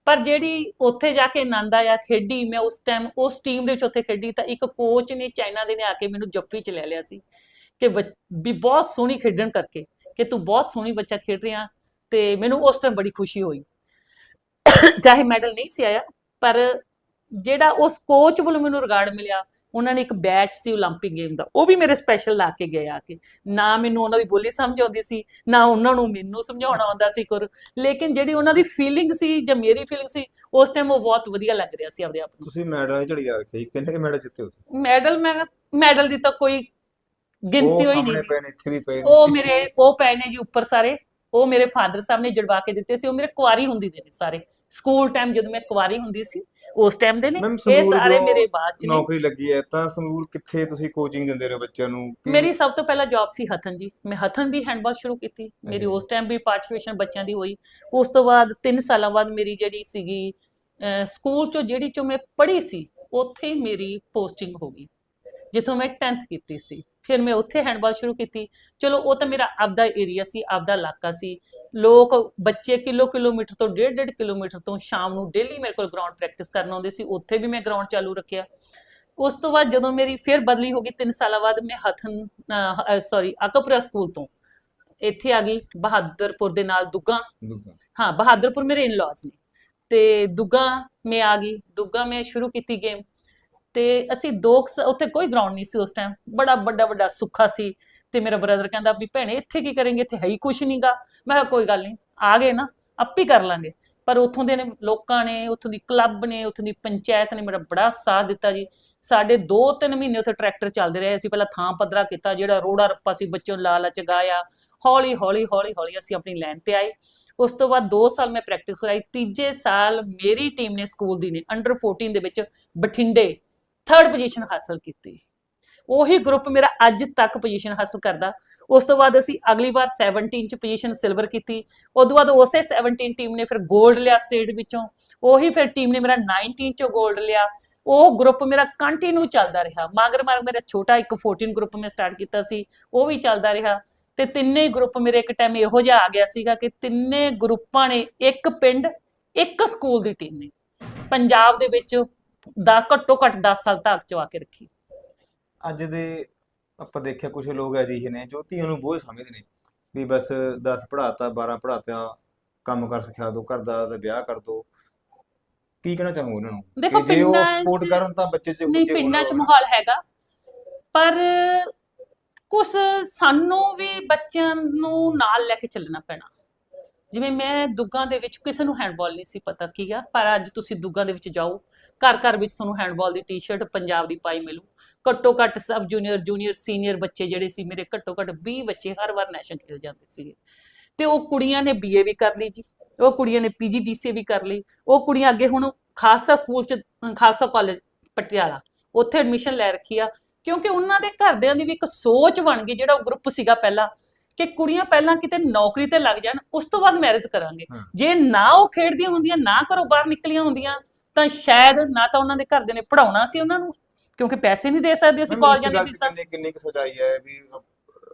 ਪਰ ਜਿਹੜੀ ਉੱਥੇ ਜਾ ਕੇ ਆਨੰਦ ਆਇਆ, ਖੇਡੀ, ਮੈਂ ਉਸ ਟਾਈਮ ਉਸ ਟੀਮ ਦੇ ਵਿੱਚ ਉੱਥੇ ਖੇਡੀ ਤਾਂ ਇੱਕ ਕੋਚ ਨੇ ਚਾਈਨਾ ਦੇ ਨੇ ਆ ਕੇ ਮੈਨੂੰ ਜੱਫੀ ਚ ਲੈ ਲਿਆ ਸੀ ਕਿ ਬੱਚ- ਵੀ ਬਹੁਤ ਸੋਹਣੀ ਖੇਡਣ ਕਰਕੇ ਕਿ ਤੂੰ ਬਹੁਤ ਸੋਹਣੀ ਬੱਚਾ ਖੇਡ ਰਿਹਾ ਤੇ ਮੈਨੂੰ ਉਸ ਟਾਈਮ ਬੜੀ ਖੁਸ਼ੀ ਹੋਈ। ਚਾਹੇ ਮੈਡਲ ਨਹੀਂ ਸੀ ਆਇਆ, ਪਰ ਜਿਹੜਾ ਉਸ ਕੋਚ ਵੱਲੋਂ ਮੈਨੂੰ ਰਿਗਾਰਡ ਮਿਲਿਆ ਉਹਨਾਂ ਨੇ ਇੱਕ ਬੈਚ ਸੀ 올림픽 ਗੇਮ ਦਾ ਉਹ ਵੀ ਮੇਰੇ ਸਪੈਸ਼ਲ ਲਾ ਕੇ ਗਏ ਆ ਕੇ ਨਾ ਮੈਨੂੰ ਉਹਨਾਂ ਦੀ ਬੋਲੀ ਸਮਝ ਆਉਂਦੀ ਸੀ ਨਾ ਉਹਨਾਂ ਨੂੰ ਮੈਨੂੰ ਸਮਝਾਉਣਾ ਆਉਂਦਾ ਸੀ ਕੁਰ ਲੇਕਿਨ ਜਿਹੜੀ ਉਹਨਾਂ ਦੀ ਫੀਲਿੰਗ ਸੀ ਜਾਂ ਮੇਰੀ ਫੀਲਿੰਗ ਸੀ ਉਸ ਟਾਈਮ ਉਹ ਬਹੁਤ ਵਧੀਆ ਲੱਗ ਰਿਹਾ ਸੀ ਆਪਦੇ ਆਪ ਨੂੰ ਤੁਸੀਂ ਮੈਡਲ ਦੀ ਝੜੀ ਆ ਰੱਖੀ ਕਿੰਨੇ ਕਿ ਮੈਡਲ ਜਿੱਤੇ ਤੁਸੀਂ ਮੈਡਲ ਮੈਂ ਮੈਡਲ ਦੀ ਤਾਂ ਕੋਈ ਗਿਣਤੀ ਹੋਈ ਨਹੀਂ ਸਾਹਮਣੇ ਜੀ। ਪਏ ਨੇ ਇੱਥੇ ਵੀ ਪਏ ਨੇ ਉਹ ਮੇਰੇ ਉਹ ਪਏ ਨੇ ਜੀ ਉੱਪਰ ਸਾਰੇ ਉਹ ਮੇਰੇ ਫਾਦਰ ਸਾਹਿਬ ਨੇ ਜੜਵਾ ਕੇ ਦਿੱਤੇ ਸੀ ਉਹ ਮੇਰੇ ਕੁਆਰੀ ਹੁੰਦੀ ਦੇ ਨੇ ਸਾਰੇ ਸਕੂਲ ਟਾਈਮ ਜਦੋਂ ਮੈਂ ਕੁਆਰੀ ਹੁੰਦੀ ਸੀ ਉਸ ਟਾਈਮ ਦੇ ਨੇ ਇਹ ਸੰਗਰੂਰ ਸਾਰੇ ਜੋ ਮੇਰੇ ਬਾਅਦ ਚ ਨੇ। ਨੌਕਰੀ ਲੱਗੀ ਹੈ ਤਾਂ ਸੰਗਰੂਰ ਕਿੱਥੇ ਤੁਸੀਂ ਕੋਚਿੰਗ ਦਿੰਦੇ ਰਹੇ ਬੱਚਿਆਂ ਨੂੰ? ਕੀ- ਮੇਰੀ ਸਭ ਤੋਂ ਪਹਿਲਾਂ ਜੌਬ ਸੀ ਹਥਨ ਜੀ। ਮੈਂ ਹਥਨ ਵੀ ਹੈਂਡਬਾਲ ਸ਼ੁਰੂ ਕੀਤੀ। ਮੇਰੀ। ਉਸ ਟਾਈਮ ਵੀ ਪਾਰਟਿਸਿਪੇਸ਼ਨ ਬੱਚਿਆਂ ਦੀ ਹੋਈ। ਉਸ ਤੋਂ ਬਾਅਦ 3 ਸਾਲਾਂ ਬਾਅਦ ਮੇਰੀ ਜਿਹੜੀ ਸੀਗੀ ਅਹ ਸਕੂਲ ਚੋਂ ਜਿਹੜੀ ਚੋਂ ਮੈਂ ਪੜ੍ਹੀ ਸੀ ਉੱਥੇ ਹੀ ਮੇਰੀ ਪੋਸਟਿੰਗ ਹੋ ਗਈ। ਜਿੱਥੋਂ ਮੈਂ 10th ਕੀਤੀ ਸੀ। ਫਿਰ ਮੈਂ ਉੱਥੇ ਹੈਂਡਬਾਲ ਸ਼ੁਰੂ ਕੀਤੀ। ਚਲੋ ਉਹ ਤਾਂ ਮੇਰਾ ਆਪਦਾ ਏਰੀਆ ਸੀ ਆਪਦਾ ਇਲਾਕਾ ਸੀ। ਲੋਕ ਬੱਚੇ ਕਿਲੋ ਕਿਲੋਮੀਟਰ ਤੋਂ 1.5 1.5 ਕਿਲੋਮੀਟਰ ਤੋਂ ਸ਼ਾਮ ਨੂੰ ਡੇਲੀ ਮੇਰੇ ਕੋਲ ਗਰਾਊਂਡ ਪ੍ਰੈਕਟਿਸ ਕਰਨ ਆਉਂਦੇ ਸੀ। ਉੱਥੇ ਵੀ ਮੈਂ ਗਰਾਊਂਡ ਚਾਲੂ ਰੱਖਿਆ। ਉਸ ਤੋਂ ਬਾਅਦ ਜਦੋਂ ਮੇਰੀ ਫਿਰ ਬਦਲੀ ਹੋ ਗਈ 3 ਸਾਲਾਂ ਬਾਅਦ ਮੈਂ ਹਥਨ ਸੌਰੀ ਅਕਪੁਰਾ ਸਕੂਲ ਤੋਂ। ਇੱਥੇ ਆ ਗਈ ਬਹਾਦਰਪੁਰ ਦੇ ਨਾਲ ਦੁੱਗਾ। ਦੁੱਗਾ। ਹਾਂ ਬਹਾਦਰਪੁਰ ਮੇਰੇ ਇਨ-ਲॉज ਨੇ। ਤੇ ਦੁੱਗਾ ਮੈਂ ਆ ਗਈ। ਦੁੱਗਾ ਮੈਂ ਸ਼ੁਰੂ ਕੀਤੀ ਗੇਮ ਤੇ ਅਸੀਂ ਦੋ ਉੱਥੇ ਕੋਈ ਗਰਾਊਂਡ ਨਹੀਂ ਸੀ ਉਸ ਟਾਈਮ ਬੜਾ ਵੱਡਾ ਵੱਡਾ ਸੁੱਖਾ ਸੀ ਤੇ ਮੇਰਾ ਬ੍ਰਦਰ ਕਹਿੰਦਾ ਵੀ ਭੈਣੇ ਇੱਥੇ ਕੀ ਕਰਾਂਗੇ? ਇੱਥੇ ਹੈ ਹੀ ਕੁਛ ਨਹੀਂਗਾ ਮੈਂ ਕਿਹਾ ਕੋਈ ਗੱਲ ਨਹੀਂ ਆ ਗਏ ਨਾ, ਆਪੇ ਕਰ ਲਾਂਗੇ। ਪਰ ਉੱਥੋਂ ਦੇ ਨੇ ਲੋਕਾਂ ਨੇ, ਉੱਥੋਂ ਦੀ ਕਲੱਬ ਨੇ, ਉੱਥੋਂ ਦੀ ਪੰਚਾਇਤ ਨੇ ਮੇਰਾ ਬੜਾ ਸਾਥ ਦਿੱਤਾ ਜੀ। ਸਾਡੇ 2-3 ਮਹੀਨੇ ਉੱਥੇ ਟਰੈਕਟਰ ਚੱਲਦੇ ਰਹੇ। ਅਸੀਂ ਪਹਿਲਾਂ ਥਾਂ ਪੱਧਰਾ ਕੀਤਾ, ਜਿਹੜਾ ਰੋੜਾ ਰੱਪਾ ਸੀ, ਬੱਚਿਆਂ ਨੂੰ ਲਾਲਚ ਗਾਇਆ ਹੌਲੀ ਹੌਲੀ ਹੌਲੀ ਹੌਲੀ ਅਸੀਂ ਆਪਣੀ ਲਾਈਨ ਤੇ ਆਏ। ਉਸ ਤੋਂ ਬਾਅਦ 2 ਸਾਲ ਮੈਂ ਪ੍ਰੈਕਟਿਸ ਕਰਾਈ। ਤੀਜੇ ਸਾਲ ਮੇਰੀ ਟੀਮ ਨੇ ਸਕੂਲ ਦੀ ਨੇ ਅੰਡਰ 14 ਦੇ ਵਿੱਚ ਬਠਿੰਡੇ ਥਰਡ ਪੋਜੀਸ਼ਨ ਹਾਸਲ ਕੀਤੀ। ਉਹੀ ਗਰੁੱਪ ਮੇਰਾ ਅੱਜ ਤੱਕ ਪੋਜੀਸ਼ਨ ਹਾਸਲ ਕਰਦਾ। ਉਸ ਤੋਂ ਬਾਅਦ ਅਸੀਂ ਅਗਲੀ ਵਾਰ 17 ਚ ਪੋਜੀਸ਼ਨ ਸਿਲਵਰ ਕੀਤੀ। ਉਸ ਤੋਂ ਬਾਅਦ ਉਸੇ 17 ਟੀਮ ਨੇ ਫਿਰ 골ਡ ਲਿਆ ਸਟੇਟ ਵਿੱਚੋਂ। ਉਹੀ ਫਿਰ ਟੀਮ ਨੇ ਮੇਰਾ 19 ਚੋਂ 골ਡ ਲਿਆ। ਉਹ ਗਰੁੱਪ ਮੇਰਾ ਕੰਟੀਨਿਊ ਚੱਲਦਾ ਰਿਹਾ। ਮਗਰ ਮਗਰ ਮੇਰਾ ਛੋਟਾ ਇੱਕ 14 ਗਰੁੱਪ ਮੈਂ ਸਟਾਰਟ ਕੀਤਾ ਸੀ। ਉਹ ਵੀ ਚੱਲਦਾ ਰਿਹਾ। ਤੇ ਤਿੰਨੇ ਗਰੁੱਪ ਮੇਰੇ ਇੱਕ ਟਾਈਮ ਇਹੋ ਜਿਹਾ ਆ ਗਿਆ ਸੀਗਾ ਕਿ ਤਿੰਨੇ ਗਰੁੱਪਾਂ ਨੇ ਇੱਕ ਪਿੰਡ, ਇੱਕ ਸਕੂਲ ਦੀ ਟੀਮ ਨੇ। ਪੰਜਾਬ ਦੇ ਵਿੱਚ ਦਾ ਘੱਟੋ ਘੱਟ 10 ਸਾਲ ਤੱਕ ਚਵਾ ਕੇ ਰੱਖੀ। ਅੱਜ ਦੇ ਆਪਾਂ ਦੇਖਿਆ ਕੁਝ ਲੋਕ ਅਜਿਹੇ ਨੇ ਜੋ ਧੀਆਂ ਨੂੰ ਬੋਝ ਸਮਝਦੇ ਨੇ ਵੀ ਬਸ 10 ਪੜ੍ਹਾਤਾ 12 ਪੜ੍ਹਾਤਾ ਕੰਮ ਕਰ ਸਿਖਾ ਦਿਓ ਘਰ ਦਾ ਤੇ ਵਿਆਹ ਕਰ ਦਿਓ ਕੀ ਕਹਿਣਾ ਚਾਹੂੰ ਉਹਨਾਂ ਨੂੰ? ਦੇਖੋ ਜੇ ਉਹ ਸਪੋਰਟ ਕਰਨ ਤਾਂ ਬੱਚੇ ਚ ਨਹੀਂ ਪਿੰਡਾਂ 'ਚ। ਮਾਹੌਲ ਹੈਗਾ। ਪਰ ਕੁਝ ਸਾਨੂੰ ਵੀ ਬੱਚਿਆਂ ਨੂੰ ਨਾਲ ਲੈ ਕੇ ਚੱਲਣਾ ਪੈਣਾ। ਜਿਵੇਂ ਮੈਂ ਦੁੱਗਾਂ ਦੇ ਵਿੱਚ ਕਿਸੇ ਨੂੰ ਹੈਂਡਬਾਲ ਨਹੀਂ ਸੀ ਪਤਾ ਕੀ ਆ? ਪਰ ਅੱਜ ਤੁਸੀਂ ਦੁੱਗਾਂ ਦੇ ਵਿੱਚ ਜਾਓ ਘਰ ਘਰ ਵਿੱਚ ਤੁਹਾਨੂੰ ਹੈਂਡਬਾਲ ਦੀ ਟੀ-ਸ਼ਰਟ ਪੰਜਾਬ ਦੀ ਪਾਈ ਮਿਲੂ। ਘੱਟੋ ਘੱਟ ਸਬ ਜੂਨੀਅਰ ਜੂਨੀਅਰ ਸੀਨੀਅਰ ਬੱਚੇ ਜਿਹੜੇ ਸੀ ਮੇਰੇ ਘੱਟੋ ਘੱਟ 20 ਬੱਚੇ ਹਰ ਵਾਰ ਨੈਸ਼ਨਲ ਖੇਡ ਜਾਂਦੇ ਸੀਗੇ। ਤੇ ਉਹ ਕੁੜੀਆਂ ਨੇ ਬੀਏ ਵੀ ਕਰ ਲਈ ਜੀ ਉਹ ਕੁੜੀਆਂ ਨੇ ਪੀਜੀਡੀਸੀ ਵੀ ਕਰ ਲਈ ਉਹ ਕੁੜੀਆਂ ਅੱਗੇ ਹੁਣ ਖਾਲਸਾ ਸਕੂਲ ਚ ਖਾਲਸਾ ਕਾਲਜ ਪਟਿਆਲਾ ਉੱਥੇ ਐਡਮਿਸ਼ਨ ਲੈ ਰੱਖੀ ਆ ਕਿਉਂਕਿ ਉਹਨਾਂ ਦੇ ਘਰਦਿਆਂ ਦੀ ਵੀ ਇੱਕ ਸੋਚ ਬਣ ਗਈ ਜਿਹੜਾ ਉਹ ਗਰੁੱਪ ਸੀਗਾ ਪਹਿਲਾਂ ਕਿ ਕੁੜੀਆਂ ਪਹਿਲਾਂ ਕਿਤੇ ਨੌਕਰੀ ਤੇ ਲੱਗ ਜਾਣ ਉਸ ਤੋਂ ਬਾਅਦ ਮੈਰਿਜ ਕਰਾਂਗੇ। ਜੇ ਨਾ ਉਹ ਖੇਡਦੀਆਂ ਹੁੰਦੀਆਂ ਨਾ ਘਰੋਂ ਬਾਹਰ ਨਿਕਲੀਆਂ ਹੁੰਦੀਆਂ ਤਾਂ ਸ਼ਾਇਦ ਨਾ ਤਾਂ ਉਹਨਾਂ ਦੇ ਘਰਦਿਆਂ ਨੇ ਪੜਾਉਣਾ ਸੀ ਉਹਨਾਂ ਨੂੰ ਕਿਉਂਕਿ ਪੈਸੇ ਨਹੀਂ ਦੇ ਸਕਦੇ ਅਸੀਂ ਕਾਲਜਾਂ 'ਚ ਫੀਸਾਂ ਕਿੰਨੀ ਕਿੰਨੀ ਕੁ ਸਚਾਈ ਹੈ ਵੀ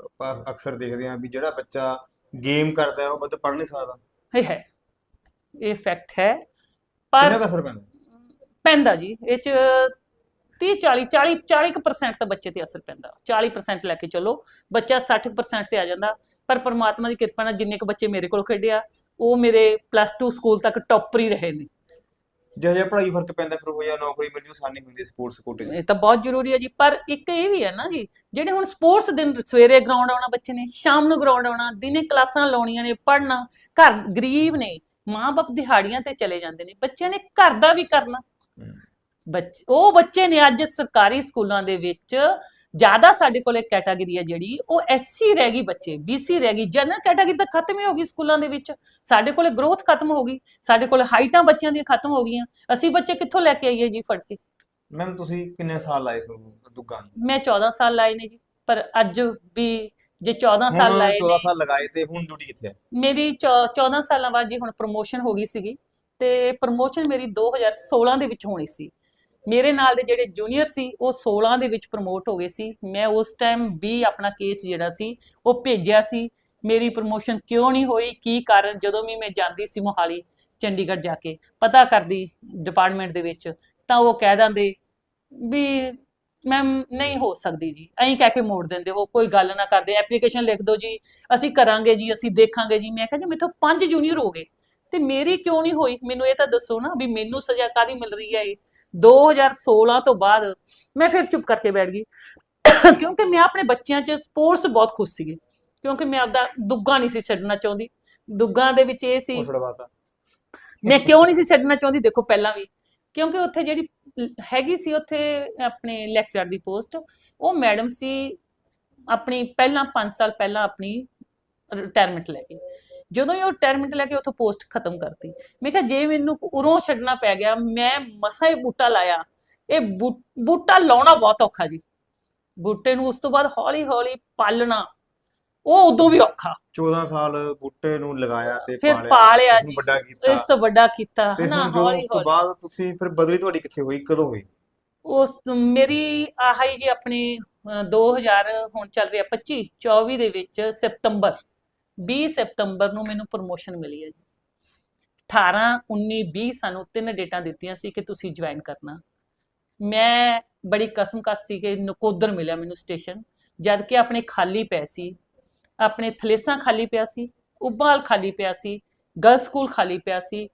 ਆਪਾਂ ਅਕਸਰ ਦੇਖਦੇ ਹਾਂ ਵੀ ਜਿਹੜਾ ਬੱਚਾ ਗੇਮ ਕਰਦਾ ਹੈ ਉਹ ਬੱਚਾ ਪੜ੍ਹ ਨਹੀਂ ਸਕਦਾ। ਇਹ ਹੈ। ਇਹ ਫੈਕਟ ਹੈ। ਪਰ ਕਿੰਨਾ ਅਸਰ ਪੈਂਦਾ? ਪੈਂਦਾ ਜੀ ਇਹ ਚ 30 40 40 40% ਤਾਂ ਬੱਚੇ ਤੇ ਅਸਰ ਪੈਂਦਾ। 40% ਲੈ ਕੇ ਚਲੋ ਬੱਚਾ 60% ਤੇ ਆ ਜਾਂਦਾ। ਪਰ ਪਰਮਾਤਮਾ ਦੀ ਕਿਰਪਾ ਨਾਲ ਜਿੰਨੇ ਕੁ ਬੱਚੇ ਮੇਰੇ ਕੋਲ ਖੇਡਿਆ ਉਹ ਮੇਰੇ ਪਲੱਸ 2 ਸਕੂਲ ਤੱਕ ਟੌਪਰ ਹੀ ਰਹੇ ਨੇ। ਜਿਹੋ ਜਿਹਾ ਪੜ੍ਹਾਈ ਫ਼ਰਕ ਪੈਂਦਾ ਫਿਰ ਉਹ ਜਿਹਾ ਨੌਕਰੀ ਮਿਲ ਜੂ ਆਸਾਨੀ ਹੁੰਦੀ ਸਪੋਰਟਸ ਕੋਟੇ 'ਚ। ਇਹ ਤਾਂ ਬਹੁਤ ਜ਼ਰੂਰੀ ਹੈ ਜੀ ਪਰ ਇੱਕ ਇਹ ਵੀ ਹੈ ਨਾ ਜੀ ਜਿਹੜੇ ਹੁਣ ਸਪੋਰਟਸ ਦਿਨ ਸਵੇਰੇ ਗਰਾਊਂਡ ਆਉਣਾ ਬੱਚੇ ਨੇ ਸ਼ਾਮ ਨੂੰ ਗਰਾਊਂਡ ਆਉਣਾ ਦਿਨੇ ਕਲਾਸਾਂ ਲਾਉਣੀਆਂ ਨੇ ਪੜ੍ਹਨਾ ਘਰ ਗਰੀਬ ਨੇ ਮਾਂ-ਬਾਪ ਦਿਹਾੜੀਆਂ ਤੇ ਚਲੇ ਜਾਂਦੇ ਨੇ ਬੱਚਿਆਂ ਨੇ ਘਰ ਦਾ ਵੀ ਕਰਨਾ। ਬੱਚ ਉਹ ਬੱਚੇ ਨੇ ਅੱਜ ਸਰਕਾਰੀ ਸਕੂਲਾਂ ਦੇ ਵਿੱਚ ਜ਼ਿਆਦਾ ਸਾਡੇ ਕੋਲੇ ਕੈਟਾਗਰੀ ਹੈ ਜਿਹੜੀ ਉਹ ਐਸਸੀ ਰਹਿ ਗਈ ਬੱਚੇ ਬੀਸੀ ਰਹਿ ਗਈ ਜਨਰਲ ਕੈਟਾਗਰੀ ਤਾਂ ਖਤਮ ਹੀ ਹੋ ਗਈ ਸਕੂਲਾਂ ਦੇ ਵਿੱਚ। ਸਾਡੇ ਕੋਲੇ ਗਰੋਥ ਖਤਮ ਹੋ ਗਈ ਸਾਡੇ ਕੋਲੇ ਹਾਈਟਾਂ ਬੱਚਿਆਂ ਦੀਆਂ ਖਤਮ ਹੋ ਗਈਆਂ। ਅਸੀਂ ਬੱਚੇ ਕਿੱਥੋਂ ਲੈ ਕੇ ਆਈਏ ਜੀ ਫੜ ਕੇ? ਮੈਮ ਤੁਸੀਂ ਕਿੰਨੇ ਸਾਲ ਲਾਏ ਸੋ ਦੁੱਗਾ ਮੈਂ 14 ਸਾਲ ਲਾਏ ਨੇ ਜੀ ਪਰ ਅੱਜ ਵੀ ਜੇ 14 ਸਾਲ ਲਾਏ 14 ਨੇ ਸਾਲ ਲਗਾਏ ਤੇ ਹੁਣ ਡਿਊਟੀ ਕਿੱਥੇ ਹੈ? ਮੇਰੀ ਚੌ- 14 ਸਾਲਾਂ ਬਾਅਦ ਜੀ ਹੁਣ ਪ੍ਰਮੋਸ਼ਨ ਹੋ ਗਈ ਸੀਗੀ ਤੇ ਪ੍ਰਮੋਸ਼ਨ ਮੇਰੀ 2016 ਦੇ ਵਿੱਚ ਹੋਣੀ ਸੀ। ਮੇਰੇ ਨਾਲ ਦੇ ਜਿਹੜੇ ਜੂਨੀਅਰ ਸੀ, ਉਹ 16 ਦੇ ਵਿੱਚ ਪ੍ਰਮੋਟ ਹੋ ਗਏ ਸੀ। ਮੈਂ ਉਸ ਟਾਈਮ ਵੀ ਆਪਣਾ ਕੇਸ ਜਿਹੜਾ ਸੀ, ਉਹ ਭੇਜਿਆ ਸੀ। ਮੇਰੀ ਪ੍ਰਮੋਸ਼ਨ ਕਿਉਂ ਨਹੀਂ ਹੋਈ, ਕੀ ਕਾਰਨ? ਜਦੋਂ ਵੀ ਮੈਂ ਜਾਂਦੀ ਸੀ ਮੋਹਾਲੀ, ਚੰਡੀਗੜ੍ਹ ਜਾ ਕੇ, ਪਤਾ ਕਰਦੀ ਡਿਪਾਰਟਮੈਂਟ ਦੇ ਵਿੱਚ, ਤਾਂ ਉਹ ਕਹਿ ਦਿੰਦੇ ਵੀ ਮੈਮ ਨਹੀਂ ਹੋ ਸਕਦੀ ਜੀ। ਐਂ ਕਹਿ ਕੇ ਮੋੜ ਦਿੰਦੇ ਉਹ, ਕੋਈ ਗੱਲ ਨਾ ਕਰਦੇ ਐਪਲੀਕੇਸ਼ਨ ਲਿਖ ਦਿਓ ਜੀ, ਅਸੀਂ ਕਰਾਂਗੇ ਜੀ, ਅਸੀਂ ਦੇਖਾਂਗੇ ਜੀ। ਮੈਂ ਕਿਹਾ, ਜੀ, ਮੇਥੋਂ ਪੰਜ ਜੂਨੀਅਰ ਹੋ ਗਏ। ਤੇ ਮੇਰੀ ਕਿਉਂ ਨਹੀਂ ਹੋਈ? ਮੈਨੂੰ ਇਹ ਤਾਂ ਦੱਸੋ ਨਾ ਵੀ ਮੈਨੂੰ ਸਜ਼ਾ ਕਾਦੀ ਮਿਲ ਰਹੀ ਹੈ ਇਹ? 2016 ਤੋਂ ਬਾਅਦ ਮੈਂ ਫਿਰ ਚੁੱਪ ਕਰਕੇ ਬੈਠ ਗਈ। ਕਿਉਂਕਿ ਮੈਂ ਆਪਣੇ ਬੱਚਿਆਂ 'ਚ ਸਪੋਰਟਸ ਬਹੁਤ ਖੁਸ਼ ਸੀਗੀ। ਕਿਉਂਕਿ ਮੈਂ ਆਪਦਾ ਦੁੱਗਾ ਨਹੀਂ ਸੀ ਛੱਡਣਾ ਚਾਹੁੰਦੀ। ਦੁੱਗਾ ਦੇ ਵਿੱਚ ਇਹ ਸੀ ਮੈਂ ਕਿਉਂ ਨਹੀਂ ਸੀ ਛੱਡਣਾ ਚਾਹੁੰਦੀ? ਦੇਖੋ ਪਹਿਲਾਂ ਵੀ। ਕਿਉਂਕਿ ਉੱਥੇ ਜਿਹੜੀ ਹੈਗੀ ਸੀ ਉੱਥੇ ਆਪਣੇ ਲੈਕਚਰ ਦੀ ਪੋਸਟ ਉਹ ਮੈਡਮ ਸੀ ਆਪਣੀ ਪਹਿਲਾਂ 5 ਸਾਲ ਪਹਿਲਾਂ ਆਪਣੀ ਰਿਟਾਇਰਮੈਂਟ ਲੈ ਕੇ। ਜਦੋਂ ਹੀ ਉਹ ਰਿਟਾਇਰਮੈਂਟ ਲੈ ਕੇ ਉੱਥੋਂ ਪੋਸਟ ਖਤਮ ਕਰਤੀ। ਮੈਂ ਕਿਹਾ ਜੇ ਮੈਨੂੰ ਉਰੋਂ ਛੱਡਣਾ ਪੈ ਗਿਆ ਮੈਂ ਮਸਾ ਹੀ ਬੂਟਾ ਲਾਇਆ। ਇਹ ਬੂਟਾ ਲਾਉਣਾ ਬਹੁਤ ਔਖਾ ਜੀ। ਬੂਟੇ ਨੂੰ ਉਸ ਤੋਂ ਬਾਅਦ ਹੌਲੀ ਹੌਲੀ ਪਾਲਣਾ ਉਹ ਉਦੋਂ ਵੀ ਔਖਾ। 14 ਸਾਲ ਬੂਟੇ ਨੂੰ ਲਗਾਇਆ ਤੇ ਫਿਰ ਪਾਲਿਆ ਜੀ। ਵੱਡਾ ਕੀਤਾ। ਇਸ ਤੋਂ ਵੱਡਾ ਕੀਤਾ ਹਨਾ ਹੌਲੀ ਉਸ ਤੋਂ ਬਾਅਦ ਤੁਸੀਂ ਫਿਰ ਬਦਲੀ ਤੁਹਾਡੀ ਕਿੱਥੇ ਹੋਈ? ਕਦੋਂ ਹੋਈ? ਉਸ ਮੇਰੀ ਆਹੀ ਜੀ ਆਪਣੀ ਅਹ, 2000 ਹੁਣ ਚੱਲ ਰਿਹਾ 25 24 ਦੇ ਵਿੱਚ ਸਤੰਬਰ 20 ਸਤੰਬਰ ਨੂੰ ਮੈਨੂੰ ਪ੍ਰਮੋਸ਼ਨ ਮਿਲੀ ਹੈ ਜੀ। 18 19 20 ਸਾਨੂੰ ਤਿੰਨ ਡੇਟਾਂ ਦਿੱਤੀਆਂ ਸੀ ਕਿ ਤੁਸੀਂ ਜੁਆਇਨ ਕਰਨਾ। ਮੈਂ ਬੜੀ ਕਸਮਕਸ ਸੀ ਕਿ ਨਕੋਦਰ ਮਿਲਿਆ ਮੈਨੂੰ ਸਟੇਸ਼ਨ ਜਦ ਕਿ ਆਪਣੇ ਖਾਲੀ ਪੈ ਸੀ। ਆਪਣੇ ਥਲੇਸਾਂ ਖਾਲੀ ਪਿਆ ਸੀ, ਉਬਾਲ ਖਾਲੀ ਪਿਆ ਸੀ ਗਰਲ ਸਕੂਲ ਖਾਲੀ ਪਿਆ ਸੀ,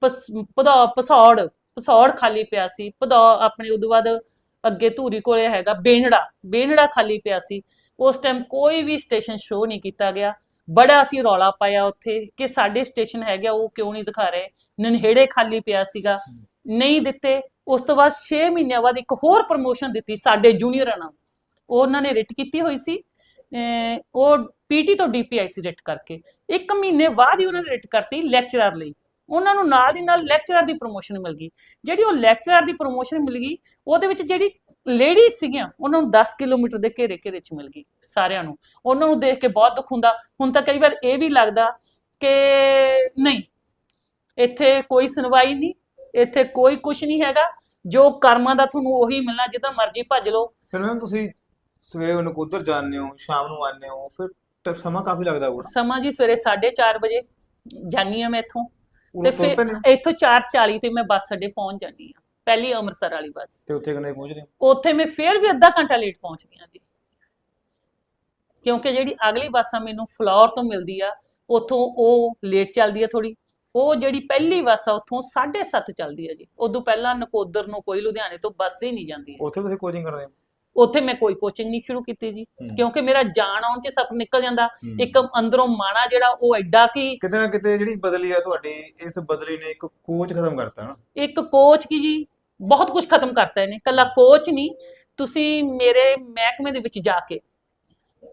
ਪਸ- ਭਦੌ ਪਸੌੜ ਪਸੌੜ ਖਾਲੀ ਪਿਆ ਸੀ ਭਦੌ ਆਪਣੇ ਉਦੋਂ ਬਾਅਦ ਅੱਗੇ ਧੂਰੀ ਕੋਲੇ ਹੈਗਾ ਬੇਨੜਾ ਬੇਨੜਾ ਖਾਲੀ ਪਿਆ ਸੀ। ਉਸ ਟਾਈਮ ਕੋਈ ਵੀ ਸਟੇਸ਼ਨ ਸ਼ੋਅ ਨਹੀਂ ਕੀਤਾ ਗਿਆ। ਬੜਾ ਅਸੀਂ ਰੌਲਾ ਪਾਇਆ ਉੱਥੇ ਕਿ ਸਾਡੇ ਸਟੇਸ਼ਨ ਹੈਗਾ ਉਹ ਕਿਉਂ ਨਹੀਂ ਦਿਖਾ ਰਹੇ? ਨਨਹੇੜੇ ਖਾਲੀ ਪਿਆ ਸੀਗਾ। ਨਹੀਂ ਦਿੱਤੇ। ਉਸ ਤੋਂ ਬਾਅਦ 6 ਮਹੀਨਿਆਂ ਬਾਅਦ ਇੱਕ ਹੋਰ ਪ੍ਰਮੋਸ਼ਨ ਦਿੱਤੀ ਸਾਡੇ ਜੂਨੀਅਰਾਂ ਨਾਲ ਉਹ ਉਹਨਾਂ ਨੇ ਰਿਟ ਕੀਤੀ ਹੋਈ ਸੀ। ਅਹ ਉਹ ਪੀਟੀ ਤੋਂ ਡੀਪੀਆਈਸੀ ਰਿਟ ਕਰਕੇ। ਇੱਕ ਮਹੀਨੇ ਬਾਅਦ ਹੀ ਉਹਨਾਂ ਨੇ ਰਿਟ ਕਰਤੀ ਲੈਕਚਰਰ ਲਈ। ਉਹਨਾਂ ਨੂੰ ਨਾਲ ਦੀ ਨਾਲ ਲੈਕਚਰਰ ਦੀ ਪ੍ਰੋਮੋਸ਼ਨ ਮਿਲ ਗਈ। ਜਿਹੜੀ ਉਹ ਲੈਕਚਰਰ ਦੀ ਪ੍ਰੋਮੋਸ਼ਨ ਮਿਲ ਗਈ, ਉਹਦੇ ਵਿੱਚ ਜਿਹੜੀ ਲੇਡੀਜ਼ ਸੀਗੀਆਂ ਉਹਨਾਂ ਨੂੰ 10 ਕਿਲੋਮੀਟਰ ਦੇ ਘੇਰੇ ਘੇਰੇ ਚ ਮਿਲ ਗਈ ਸਾਰਿਆਂ ਨੂੰ। ਉਹਨਾਂ ਨੂੰ ਦੇਖ ਕੇ ਬਹੁਤ ਦੁੱਖ ਹੁੰਦਾ। ਹੁਣ ਤਾਂ ਕਈ ਵਾਰ ਇਹ ਵੀ ਲੱਗਦਾ ਕਿ ਨਹੀਂ ਇੱਥੇ ਕੋਈ ਸੁਣਵਾਈ ਨਹੀਂ ਇੱਥੇ ਕੋਈ ਕੁਝ ਨਹੀਂ ਹੈਗਾ। ਜੋ ਕਰਮਾਂ ਦਾ ਤੁਹਾਨੂੰ ਉਹੀ ਮਿਲਣਾ ਜਿੱਦਾਂ ਮਰਜ਼ੀ ਭੱਜ ਲਓ। ਫਿਰ ਮੈਮ ਤੁਸੀਂ ਸਵੇਰੇ ਨਕੋਦਰ ਜਾਂਦੇ ਹੋ ਸ਼ਾਮ ਨੂੰ ਆਉਂਦੇ ਹੋ ਫਿਰ ਟ- ਸਮਾਂ ਕਾਫੀ ਲੱਗਦਾ ਹੋਊਗਾ। ਸਮਾਂ ਜੀ ਸਵੇਰੇ 4:30 ਵਜੇ ਜਾਨੀ ਆ ਮੈਂ ਇੱਥੋਂ। ਤੇ ਫਿਰ ਇੱਥੋਂ 4:40 ਤੇ ਮੈਂ ਬੱਸ ਅੱਡੇ ਪਹੁੰਚ ਜਾਨੀ ਆ ਪਹਿਲੀ ਅੰਮ੍ਰਿਤਸਰ ਵਾਲੀ ਬੱਸ। ਤੇ ਉੱਥੇ ਕਿੰਨੇ ਪਹੁੰਚਦੇ ਹੋ? ਉੱਥੇ ਮੈਂ ਫੇਰ ਵੀ ਅੱਧਾ ਘੰਟਾ ਲੇਟ ਪਹੁੰਚਦੀ ਆ ਜੀ। ਕਿਉਂਕਿ ਜਿਹੜੀ ਅਗਲੀ ਬੱਸ ਆ ਮੈਨੂੰ ਫਲੋਰ ਤੋਂ ਮਿਲਦੀ ਆ ਉੱਥੋਂ ਉਹ ਲੇਟ ਚੱਲਦੀ ਆ ਥੋੜੀ ਉਹ ਜਿਹੜੀ ਪਹਿਲੀ ਬੱਸ ਆ ਉੱਥੋਂ 7:30 ਚੱਲਦੀ ਆ ਜੀ। ਉਦੋਂ ਪਹਿਲਾਂ ਨਕੋਦਰ ਨੂੰ ਕੋਈ ਲੁਧਿਆਣੇ ਤੋਂ ਬੱਸ ਹੀ ਨਹੀਂ ਜਾਂਦੀ ਉੱਥੇ ਤੁਸੀਂ ਕੋਚਿੰਗ ਕਰਦੇ ਹੋ? ਉੱਥੇ ਮੈਂ ਕੋਈ ਕੋਚਿੰਗ ਨਹੀਂ ਸ਼ੁਰੂ ਕੀਤੀ ਜੀ। ਕਿਉਂਕਿ ਮੇਰਾ ਜਾਣ ਆਉਣ ਚ ਸਫ਼ਰ ਨਿਕਲ ਜਾਂਦਾ। ਇੱਕ ਅੰਦਰੋਂ ਮਾਣਾ ਜਿਹੜਾ ਉਹ ਐਡਾ ਕਿ ਕਿਤੇ ਨਾ ਕਿਤੇ ਜਿਹੜੀ ਬਦਲੀ ਆ ਤੁਹਾਡੀ ਇਸ ਬਦਲੀ ਨੇ ਇੱਕ ਕੋਚ ਖਤਮ ਕਰਤਾ ਨਾ। ਇੱਕ ਕੋਚ ਕੀ ਜੀ? ਬਹੁਤ ਕੁਝ ਖਤਮ ਕਰਤਾ ਇਹਨੇ ਕੱਲਾ ਕੋਚ ਨਹੀਂ, ਤੁਸੀਂ ਮੇਰੇ ਮਹਿਕਮੇ ਦੇ ਵਿੱਚ ਜਾ ਕੇ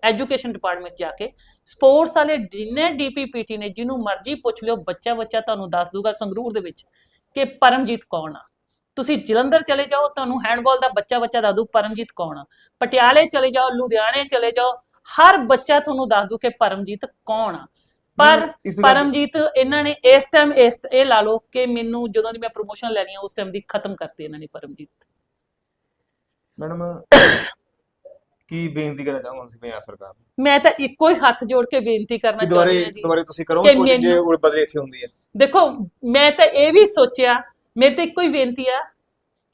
ਐਜੂਕੇਸ਼ਨ ਡਿਪਾਰਟਮੈਂਟ ਜਾ ਕੇ ਸਪੋਰਟਸ ਵਾਲੇ ਜਿੰਨੇ ਡੀਪੀਪੀਟੀ ਨੇ, ਜਿਹਨੂੰ ਮਰਜ਼ੀ ਪੁੱਛ ਲਿਓ ਬੱਚਾ ਬੱਚਾ ਤੁਹਾਨੂੰ ਦੱਸ ਦੂਗਾ ਸੰਗਰੂਰ ਦੇ ਵਿੱਚ ਕਿ ਪਰਮਜੀਤ ਕੌਣ ਆ। ਤੁਸੀਂ ਜਲੰਧਰ ਚਲੇ ਜਾਓ, ਤੁਹਾਨੂੰ ਹੈਂਡਬਾਲ ਦਾ ਬੱਚਾ ਬੱਚਾ ਦੱਸ ਦੂ ਪਰਮਜੀਤ ਕੌਣ ਆ। ਪਟਿਆਲੇ ਚਲੇ ਜਾਓ, ਲੁਧਿਆਣੇ ਚਲੇ ਜਾਓ, ਹਰ ਬੱਚਾ ਤੁਹਾਨੂੰ ਦੱਸ ਦੂ ਕਿ ਪਰਮਜੀਤ ਕੌਣ ਆ। ਪਰ ਇਸ ਗੱਲ- ਪਰਮਜੀਤ ਇਹਨਾਂ ਨੇ ਇਸ ਟਾਈਮ ਇਸ ਇਹ ਲਾ ਲਓ ਕਿ ਮੈਨੂੰ ਜਦੋਂ ਦੀ ਮੈਂ ਪ੍ਰੋਮੋਸ਼ਨ ਲੈਣੀ ਆ ਉਸ ਟਾਈਮ ਦੀ ਖਤਮ ਕਰਤੀ ਇਹਨਾਂ ਨੇ ਪਰਮਜੀਤ। ਮੈਡਮ ਕੀ ਬੇਨਤੀ ਕਰਨਾ ਚਾਹੁੰਦਾ ਤੁਸੀਂ ਪੰਜਾਬ ਸਰਕਾਰ ਨੂੰ? ਮੈਂ ਤਾਂ ਇੱਕੋ ਹੀ ਹੱਥ ਜੋੜ ਕੇ ਬੇਨਤੀ ਕਰਨਾ ਕਿ ਚਾਹੁੰਦੀ ਦੁਬਾਰੇ ਹਾਂ ਜੀ। ਦੁਬਾਰੇ ਤੁਸੀਂ ਕਰੋਗੇ ਕਿ ਜੇ ਮੈਨੂੰ- ਉਹ ਬਦਲੀ ਇੱਥੇ ਹੁੰਦੀ ਹੈ? ਦੇਖੋ ਮੈਂ ਤਾਂ ਇਹ ਵੀ ਸੋਚਿਆ ਮੇਰੇ ਤੇ ਇੱਕੋ ਹੀ ਬੇਨਤੀ ਆ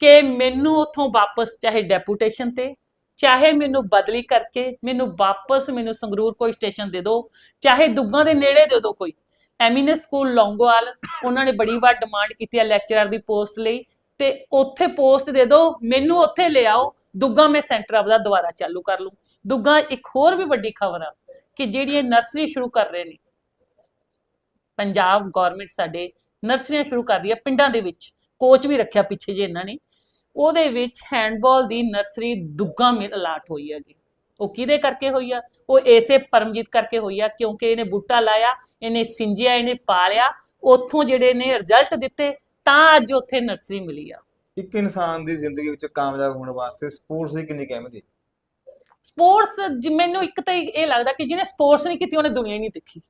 ਕਿ ਮੈਨੂੰ ਉਥੋਂ ਵਾਪਸ ਚਾਹੇ ਡੈਪੂਟੇਸ਼ਨ ਤੇ ਚਾਹੇ ਮੈਨੂੰ ਬਦਲੀ ਕਰਕੇ, ਮੈਨੂੰ ਵਾਪਸ ਮੈਨੂੰ ਸੰਗਰੂਰ ਕੋਈ ਸਟੇਸ਼ਨ ਦੇ ਦਿਓ, ਚਾਹੇ ਦੁੱਗਾਂ ਦੇ ਨੇੜੇ ਦੇ ਦਿਓ ਕੋਈ। ਐਮੀਨਸ ਸਕੂਲ ਲੌਂਗੋਵਾਲ, ਉਹਨਾਂ ਨੇ ਬੜੀ ਵਾਰ ਡਿਮਾਂਡ ਕੀਤੀ ਹੈ ਲੈਕਚਰਰ ਦੀ ਪੋਸਟ ਲਈ, ਤੇ ਉੱਥੇ ਪੋਸਟ ਦੇ ਦਿਓ, ਮੈਨੂੰ ਉੱਥੇ ਲਿਆਓ ਦੁੱਗਾ ਮੈਂ ਸੈਂਟਰ ਆਪਦਾ ਦੁਬਾਰਾ ਚਾਲੂ ਕਰ ਲੂੰ ਦੁੱਗਾ ਇੱਕ ਹੋਰ ਵੀ ਵੱਡੀ ਖਬਰ ਆ, ਕਿ ਜਿਹੜੀ ਇਹ ਨਰਸਰੀ ਸ਼ੁਰੂ ਕਰ ਰਹੇ ਨੇ, ਪੰਜਾਬ ਗਵਰਨਮੈਂਟ ਸਾਡੇ ਨਰਸਰੀਆਂ ਸ਼ੁਰੂ ਕਰ ਰਹੀ ਹੈ ਪਿੰਡਾਂ ਦੇ ਵਿੱਚ, ਕੋਚ ਵੀ ਰੱਖਿਆ ਪਿੱਛੇ ਜੇ ਇਹਨਾਂ ਨੇ। ਉਹਦੇ ਵਿੱਚ ਹੈਂਡਬਾਲ ਦੀ ਨਰਸਰੀ ਦੁੱਗਾ ਮਿਲ ਅਲਾਟ ਹੋਈ ਹੈ ਜੀ ਉਹ ਕਿਹਦੇ ਕਰਕੇ ਹੋਈ ਆ? ਉਹ ਐਸੇ ਪਰਮਜੀਤ ਕਰਕੇ ਹੋਈ ਆ ਕਿਉਂਕਿ ਇਹਨੇ ਬੂਟਾ ਲਾਇਆ ਇਹਨੇ ਸਿੰਜਿਆ ਇਹਨੇ ਪਾਲਿਆ ਉੱਥੋਂ ਜਿਹੜੇ ਨੇ ਰਿਜ਼ਲਟ ਦਿੱਤੇ ਤਾਂ ਅੱਜ ਉੱਥੇ ਨਰਸਰੀ ਮਿਲੀ ਆ। ਇੱਕ ਇਨਸਾਨ ਦੀ ਜ਼ਿੰਦਗੀ ਵਿੱਚ ਕਾਮਯਾਬ ਹੋਣ ਵਾਸਤੇ ਸਪੋਰਟਸ ਦੀ ਕਿੰਨੀ ਅਹਿਮੀਅਤ ਹੈ? ਸਪੋਰਟਸ ਮੈਨੂੰ ਇੱਕ ਤਾਂ ਇਹ ਲੱਗਦਾ ਕਿ ਜਿਹਨੇ ਸਪੋਰਟਸ ਨਹੀਂ ਕੀਤੀ ਉਹਨੇ ਦੁਨੀਆ ਹੀ ਨਹੀਂ ਦੇਖੀ।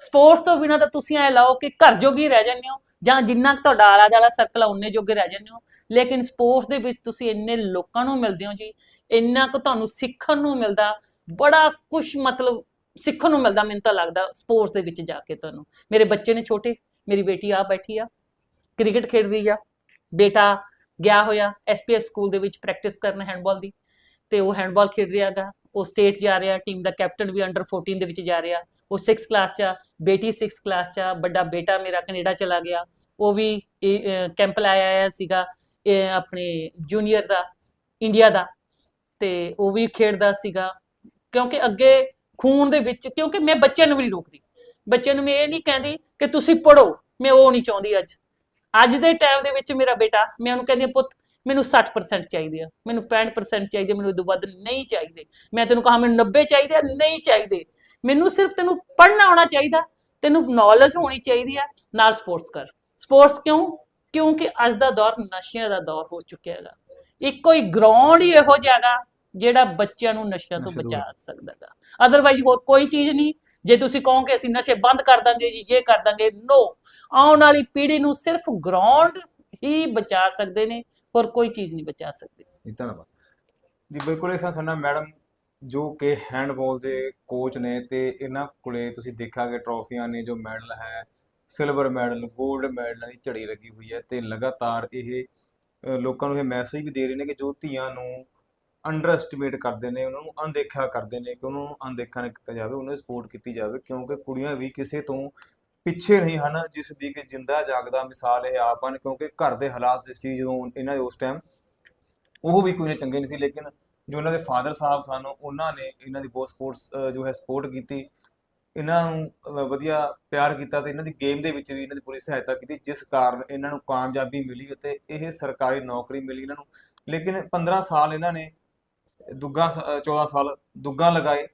ਸਪੋਰਟਸ ਤੋਂ ਬਿਨਾਂ ਤਾਂ ਤੁਸੀਂ ਐ ਲਾਓ ਕਿ ਘਰ ਜੋਗੀ ਰਹਿ ਜਾਂਦੇ ਹੋ, ਜਾਂ ਜਿੰਨਾ ਕੁ ਤੁਹਾਡਾ ਆਲਾ ਦਾਲਾ ਸਰਕਲ ਆ, ਉਹਨੇ ਜੋਗੇ ਰਹਿ ਜਾਂਦੇ ਹੋ। ਲੇਕਿਨ ਸਪੋਰਟਸ ਦੇ ਵਿੱਚ ਤੁਸੀਂ ਇੰਨੇ ਲੋਕਾਂ ਨੂੰ ਮਿਲਦੇ ਹੋ ਜੀ, ਇੰਨਾ ਕੁ ਤੁਹਾਨੂੰ ਸਿੱਖਣ ਨੂੰ ਮਿਲਦਾ, ਬੜਾ ਕੁਝ ਮਤਲਬ ਸਿੱਖਣ ਨੂੰ ਮਿਲਦਾ ਮੈਨੂੰ ਤਾਂ ਲੱਗਦਾ ਸਪੋਰਟਸ ਦੇ ਵਿੱਚ ਜਾ ਕੇ ਤੁਹਾਨੂੰ। ਮੇਰੇ ਬੱਚੇ ਨੇ ਛੋਟੇ, ਮੇਰੀ ਬੇਟੀ ਆ ਬੈਠੀ ਆ, ਕ੍ਰਿਕਟ ਖੇਡ ਰਹੀ ਆ, ਬੇਟਾ ਗਿਆ ਹੋਇਆ ਐਸਪੀਐਸ ਸਕੂਲ ਦੇ ਵਿੱਚ ਪ੍ਰੈਕਟਿਸ ਕਰਨ ਹੈਂਡਬਾਲ ਦੀ, ਤੇ ਉਹ ਹੈਂਡਬਾਲ ਖੇਡ ਰਿਹਾ ਰਿਹਾਗਾ ਉਹ ਸਟੇਟ ਜਾ ਰਿਹਾ ਟੀਮ ਦਾ ਕੈਪਟਨ ਵੀ ਅੰਡਰ 14 ਦੇ ਵਿੱਚ ਜਾ ਰਿਹਾ, ਉਹ 6th ਕਲਾਸ 'ਚ ਬੇਟੀ 6th ਕਲਾਸ 'ਚ ਵੱਡਾ ਬੇਟਾ ਮੇਰਾ ਕੈਨੇਡਾ ਚਲਾ ਗਿਆ, ਉਹ ਵੀ ਕੈਂਪ ਲਾਇਆ ਆਇਆ ਸੀਗਾ ਆਪਣੇ ਜੂਨੀਅਰ ਦਾ ਇੰਡੀਆ ਦਾ, ਤੇ ਉਹ ਵੀ ਖੇਡਦਾ ਸੀਗਾ, ਕਿਉਂਕਿ ਅੱਗੇ ਖੂਨ ਦੇ ਵਿੱਚ, ਕਿਉਂਕਿ ਮੈਂ ਬੱਚਿਆਂ ਨੂੰ ਵੀ ਨਹੀਂ ਰੋਕਦੀ, ਬੱਚਿਆਂ ਨੂੰ ਮੈਂ ਇਹ ਨਹੀਂ ਕਹਿੰਦੀ ਕਿ ਤੁਸੀਂ ਪੜੋ ਮੈਂ ਉਹ ਨਹੀਂ ਚਾਹੁੰਦੀ ਅੱਜ ਅੱਜ ਦੇ ਟਾਈਮ ਦੇ ਵਿੱਚ ਮੇਰਾ ਬੇਟਾ, ਮੈਂ ਉਹਨੂੰ ਕਹਿੰਦੀ ਪੁੱਤ ਮੈਨੂੰ 60% ਚਾਹੀਦੇ ਆ ਮੈਨੂੰ 65% ਚਾਹੀਦੇ ਮੈਨੂੰ ਇਹ ਤੋਂ ਵੱਧ ਨਹੀਂ ਚਾਹੀਦੇ। ਮੈਂ ਤੈਨੂੰ ਕਹਾ ਮੈਨੂੰ 90 ਚਾਹੀਦੇ ਆ ਨਹੀਂ ਚਾਹੀਦੇ। ਮੈਨੂੰ ਸਿਰਫ ਤੈਨੂੰ ਪੜ੍ਹਨਾ ਆਉਣਾ ਚਾਹੀਦਾ ਤੈਨੂੰ ਨੌਲੇਜ ਹੋਣੀ ਚਾਹੀਦੀ ਆ ਨਾਲ ਸਪੋਰਟਸ ਕਰ। ਸਪੋਰਟਸ ਕਿਉਂ? ਕਿਉਂਕਿ ਅੱਜ ਦਾ ਦੌਰ ਨਸ਼ਿਆਂ ਦਾ ਦੌਰ ਹੋ ਚੁੱਕਿਆ ਹੈਗਾ। ਇੱਕੋ ਹੀ ਗਰਾਊਂਡ ਹੀ ਇਹੋ ਜਿਹਾ ਹੈਗਾ ਜਿਹੜਾ ਬੱਚਿਆਂ ਨੂੰ ਨਸ਼ਿਆਂ ਤੋਂ ਬਚਾ ਸਕਦਾ ਹੈਗਾ। ਅਦਰਵਾਈਜ਼ ਹੋਰ ਕੋਈ ਚੀਜ਼ ਨਹੀਂ। ਜੇ ਤੁਸੀਂ ਕਹੋ ਕਿ ਅਸੀਂ ਨਸ਼ੇ ਬੰਦ ਕਰ ਦਾਂਗੇ ਜੀ ਇਹ ਕਰ ਦਾਂਗੇ ਨੋ ਆਉਣ ਵਾਲੀ ਪੀੜ੍ਹੀ ਨੂੰ ਸਿਰਫ ਗਰਾਊਂਡ ਹੀ ਬਚਾ ਸਕਦੇ ਨੇ। ਹੋਰ ਕੋਈ ਚੀਜ਼ ਨਹੀਂ ਬਚਾ ਸਕਦੇ। ਜੀ, ਧੰਨਵਾਦ। ਜੀ, ਬਿਲਕੁਲ ਇਸ ਤਰ੍ਹਾਂ ਸਾਡਾ ਮੈਡਮ, ਜੋ ਕਿ ਹੈਂਡਬਾਲ ਦੇ ਕੋਚ ਨੇ ਤੇ ਇਹਨਾਂ ਕੋਲੇ ਤੁਸੀਂ ਦੇਖਾਂਗੇ ਟਰੋਫੀਆਂ ਨੇ ਜੋ ਮੈਡਲ ਹੈ ਸਿਲਵਰ ਮੈਡਲ 골ਡ ਮੈਡਲਾਂ ਦੀ ਝੜੀ ਲੱਗੀ ਹੋਈ ਹੈ ਤੇ ਲਗਾਤਾਰ ਇਹ ਲੋਕਾਂ ਨੂੰ ਇਹ ਮੈਸੇਜ ਵੀ ਦੇ ਰਹੇ ਨੇ ਕਿ ਜੋ ਧੀਆਂ ਨੂੰ ਅੰਡਰ ਐਸਟੀਮੇਟ ਕਰਦੇ ਨੇ, ਉਹਨਾਂ ਨੂੰ ਅਣਦੇਖਿਆ ਕਰਦੇ ਨੇ ਕਿ ਉਹਨਾਂ ਨੂੰ ਅਣਦੇਖਿਆ ਨਾ ਕੀਤਾ ਜਾਵੇ, ਉਹਨਾਂ ਦੀ ਸਪੋਰਟ ਕੀਤੀ ਜਾਵੇ, ਕਿਉਂਕਿ ਕੁੜੀਆਂ ਵੀ ਕਿਸੇ ਤੋਂ ਪਿੱਛੇ ਨਹੀਂ ਹਨ ਜਿਸ ਦੀ ਕਿ ਜਿੰਦਾ ਜਾਗਦਾ ਮਿਸਾਲ ਇਹ ਆਪ ਹਨ ਕਿਉਂਕਿ ਘਰ ਦੇ ਹਾਲਾਤ ਜਿਸ ਚੀਜ਼ ਨੂੰ ਇਹਨਾਂ ਦੇ ਉਸ ਟਾਈਮ ਉਹ ਵੀ ਕੋਈ ਚੰਗੇ ਨਹੀਂ ਸੀ ਲੇਕਿਨ ਜੋ ਇਹਨਾਂ ਦੇ ਫਾਦਰ ਸਾਹਿਬ ਸਨ ਉਹਨਾਂ ਨੇ ਇਹਨਾਂ ਦੀ ਬਹੁਤ ਸਪੋਰਟਸ ਜੋ ਹੈ ਸਪੋਰਟ ਕੀਤੀ ਇਹਨਾਂ ਨੂੰ ਵਧੀਆ ਪਿਆਰ ਕੀਤਾ ਤੇ ਇਹਨਾਂ ਦੀ ਗੇਮ ਦੇ ਵਿੱਚ ਵੀ ਇਹਨਾਂ ਦੀ ਪੂਰੀ ਸਹਾਇਤਾ ਕੀਤੀ ਜਿਸ ਕਾਰਨ ਇਹਨਾਂ ਨੂੰ ਕਾਮਯਾਬੀ ਮਿਲੀ ਅਤੇ ਇਹ ਸਰਕਾਰੀ ਨੌਕਰੀ ਮਿਲੀ ਇਹਨਾਂ ਨੂੰ। ਲੇਕਿਨ 15 ਸਾਲ ਇਹਨਾਂ ਨੇ ਦੁੱਗਾ ਸ- ਅਹ, 14 ਸਾਲ ਦੁੱਗਾ ਲਗਾਏ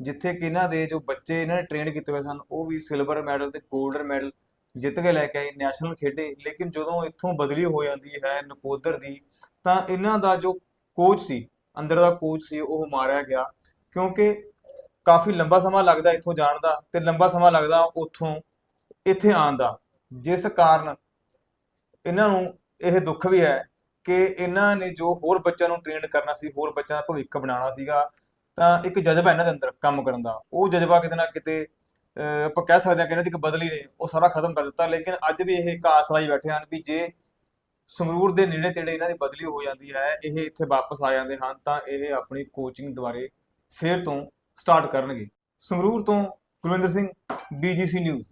ਜਿੱਥੇ ਕਿ ਇਹਨਾਂ ਦੇ ਜੋ ਬੱਚੇ ਇਹਨਾਂ ਨੇ ਟ੍ਰੇਨ ਕੀਤੇ ਹੋਏ ਸਨ, ਉਹ ਵੀ ਸਿਲਵਰ ਮੈਡਲ ਤੇ 골ਡ ਮੈਡਲ ਜਿੱਤ ਕੇ ਲੈ ਕੇ ਆਏ ਨੈਸ਼ਨਲ ਖੇਡੇ। ਲੇਕਿਨ ਜਦੋਂ ਇੱਥੋਂ ਬਦਲੀ ਹੋ ਜਾਂਦੀ ਹੈ ਨਕੋਦਰ ਦੀ, ਤਾਂ ਇਹਨਾਂ ਦਾ ਜੋ ਕੋਚ ਸੀ, ਅੰਦਰ ਦਾ ਕੋਚ ਸੀ, ਉਹ ਮਾਰਿਆ ਗਿਆ। ਕਿਉਂਕਿ ਕਾਫੀ ਲੰਬਾ ਸਮਾਂ ਲੱਗਦਾ ਇੱਥੋਂ ਜਾਣ ਦਾ ਤੇ ਲੰਬਾ ਸਮਾਂ ਲੱਗਦਾ ਉੱਥੋਂ ਇੱਥੇ ਆਉਣ ਦਾ। ਜਿਸ ਕਾਰਨ ਇਹਨਾਂ ਨੂੰ ਇਹ ਦੁੱਖ ਵੀ ਹੈ ਕਿ ਇਹਨਾਂ ਨੇ ਜੋ ਹੋਰ ਬੱਚਿਆਂ ਨੂੰ ਟ੍ਰੇਨ ਕਰਨਾ ਸੀ, ਹੋਰ ਬੱਚਿਆਂ ਦਾ ਭਵਿੱਖ ਬਣਾਉਣਾ ਸੀਗਾ। ਤਾਂ ਇੱਕ ਜਜ਼ਬਾ ਇਹਨਾਂ ਦੇ ਅੰਦਰ ਕੰਮ ਕਰਨ ਦਾ। ਉਹ ਜਜ਼ਬਾ ਕਿਤੇ ਨਾ ਕਿਤੇ ਅਹ, ਆਪਾਂ ਕਹਿ ਸਕਦੇ ਹਾਂ ਕਿ ਇਹਨਾਂ ਦੀ ਇੱਕ ਬਦਲੀ ਨੇ ਉਹ ਸਾਰਾ ਖਤਮ ਕਰ ਦਿੱਤਾ ਲੇਕਿਨ ਅੱਜ ਵੀ ਇਹ ਘਾਸ ਲਾਈ ਬੈਠੇ ਹਨ ਵੀ ਜੇ ਸੰਗਰੂਰ ਦੇ ਨੇੜੇ ਤੇੜੇ ਇਹਨਾਂ ਦੀ ਬਦਲੀ ਹੋ ਜਾਂਦੀ ਹੈ ਇਹ ਇੱਥੇ ਵਾਪਸ ਆ ਜਾਂਦੇ ਹਨ ਤਾਂ ਇਹ ਆਪਣੀ ਕੋਚਿੰਗ ਦੁਆਰੇ ਫੇਰ ਤੋਂ ਸਟਾਰਟ ਕਰਨਗੇ। ਸੰਗਰੂਰ ਤੋਂ ਕੁਲਵਿੰਦਰ ਸਿੰਘ BGC ਨਿਊਜ਼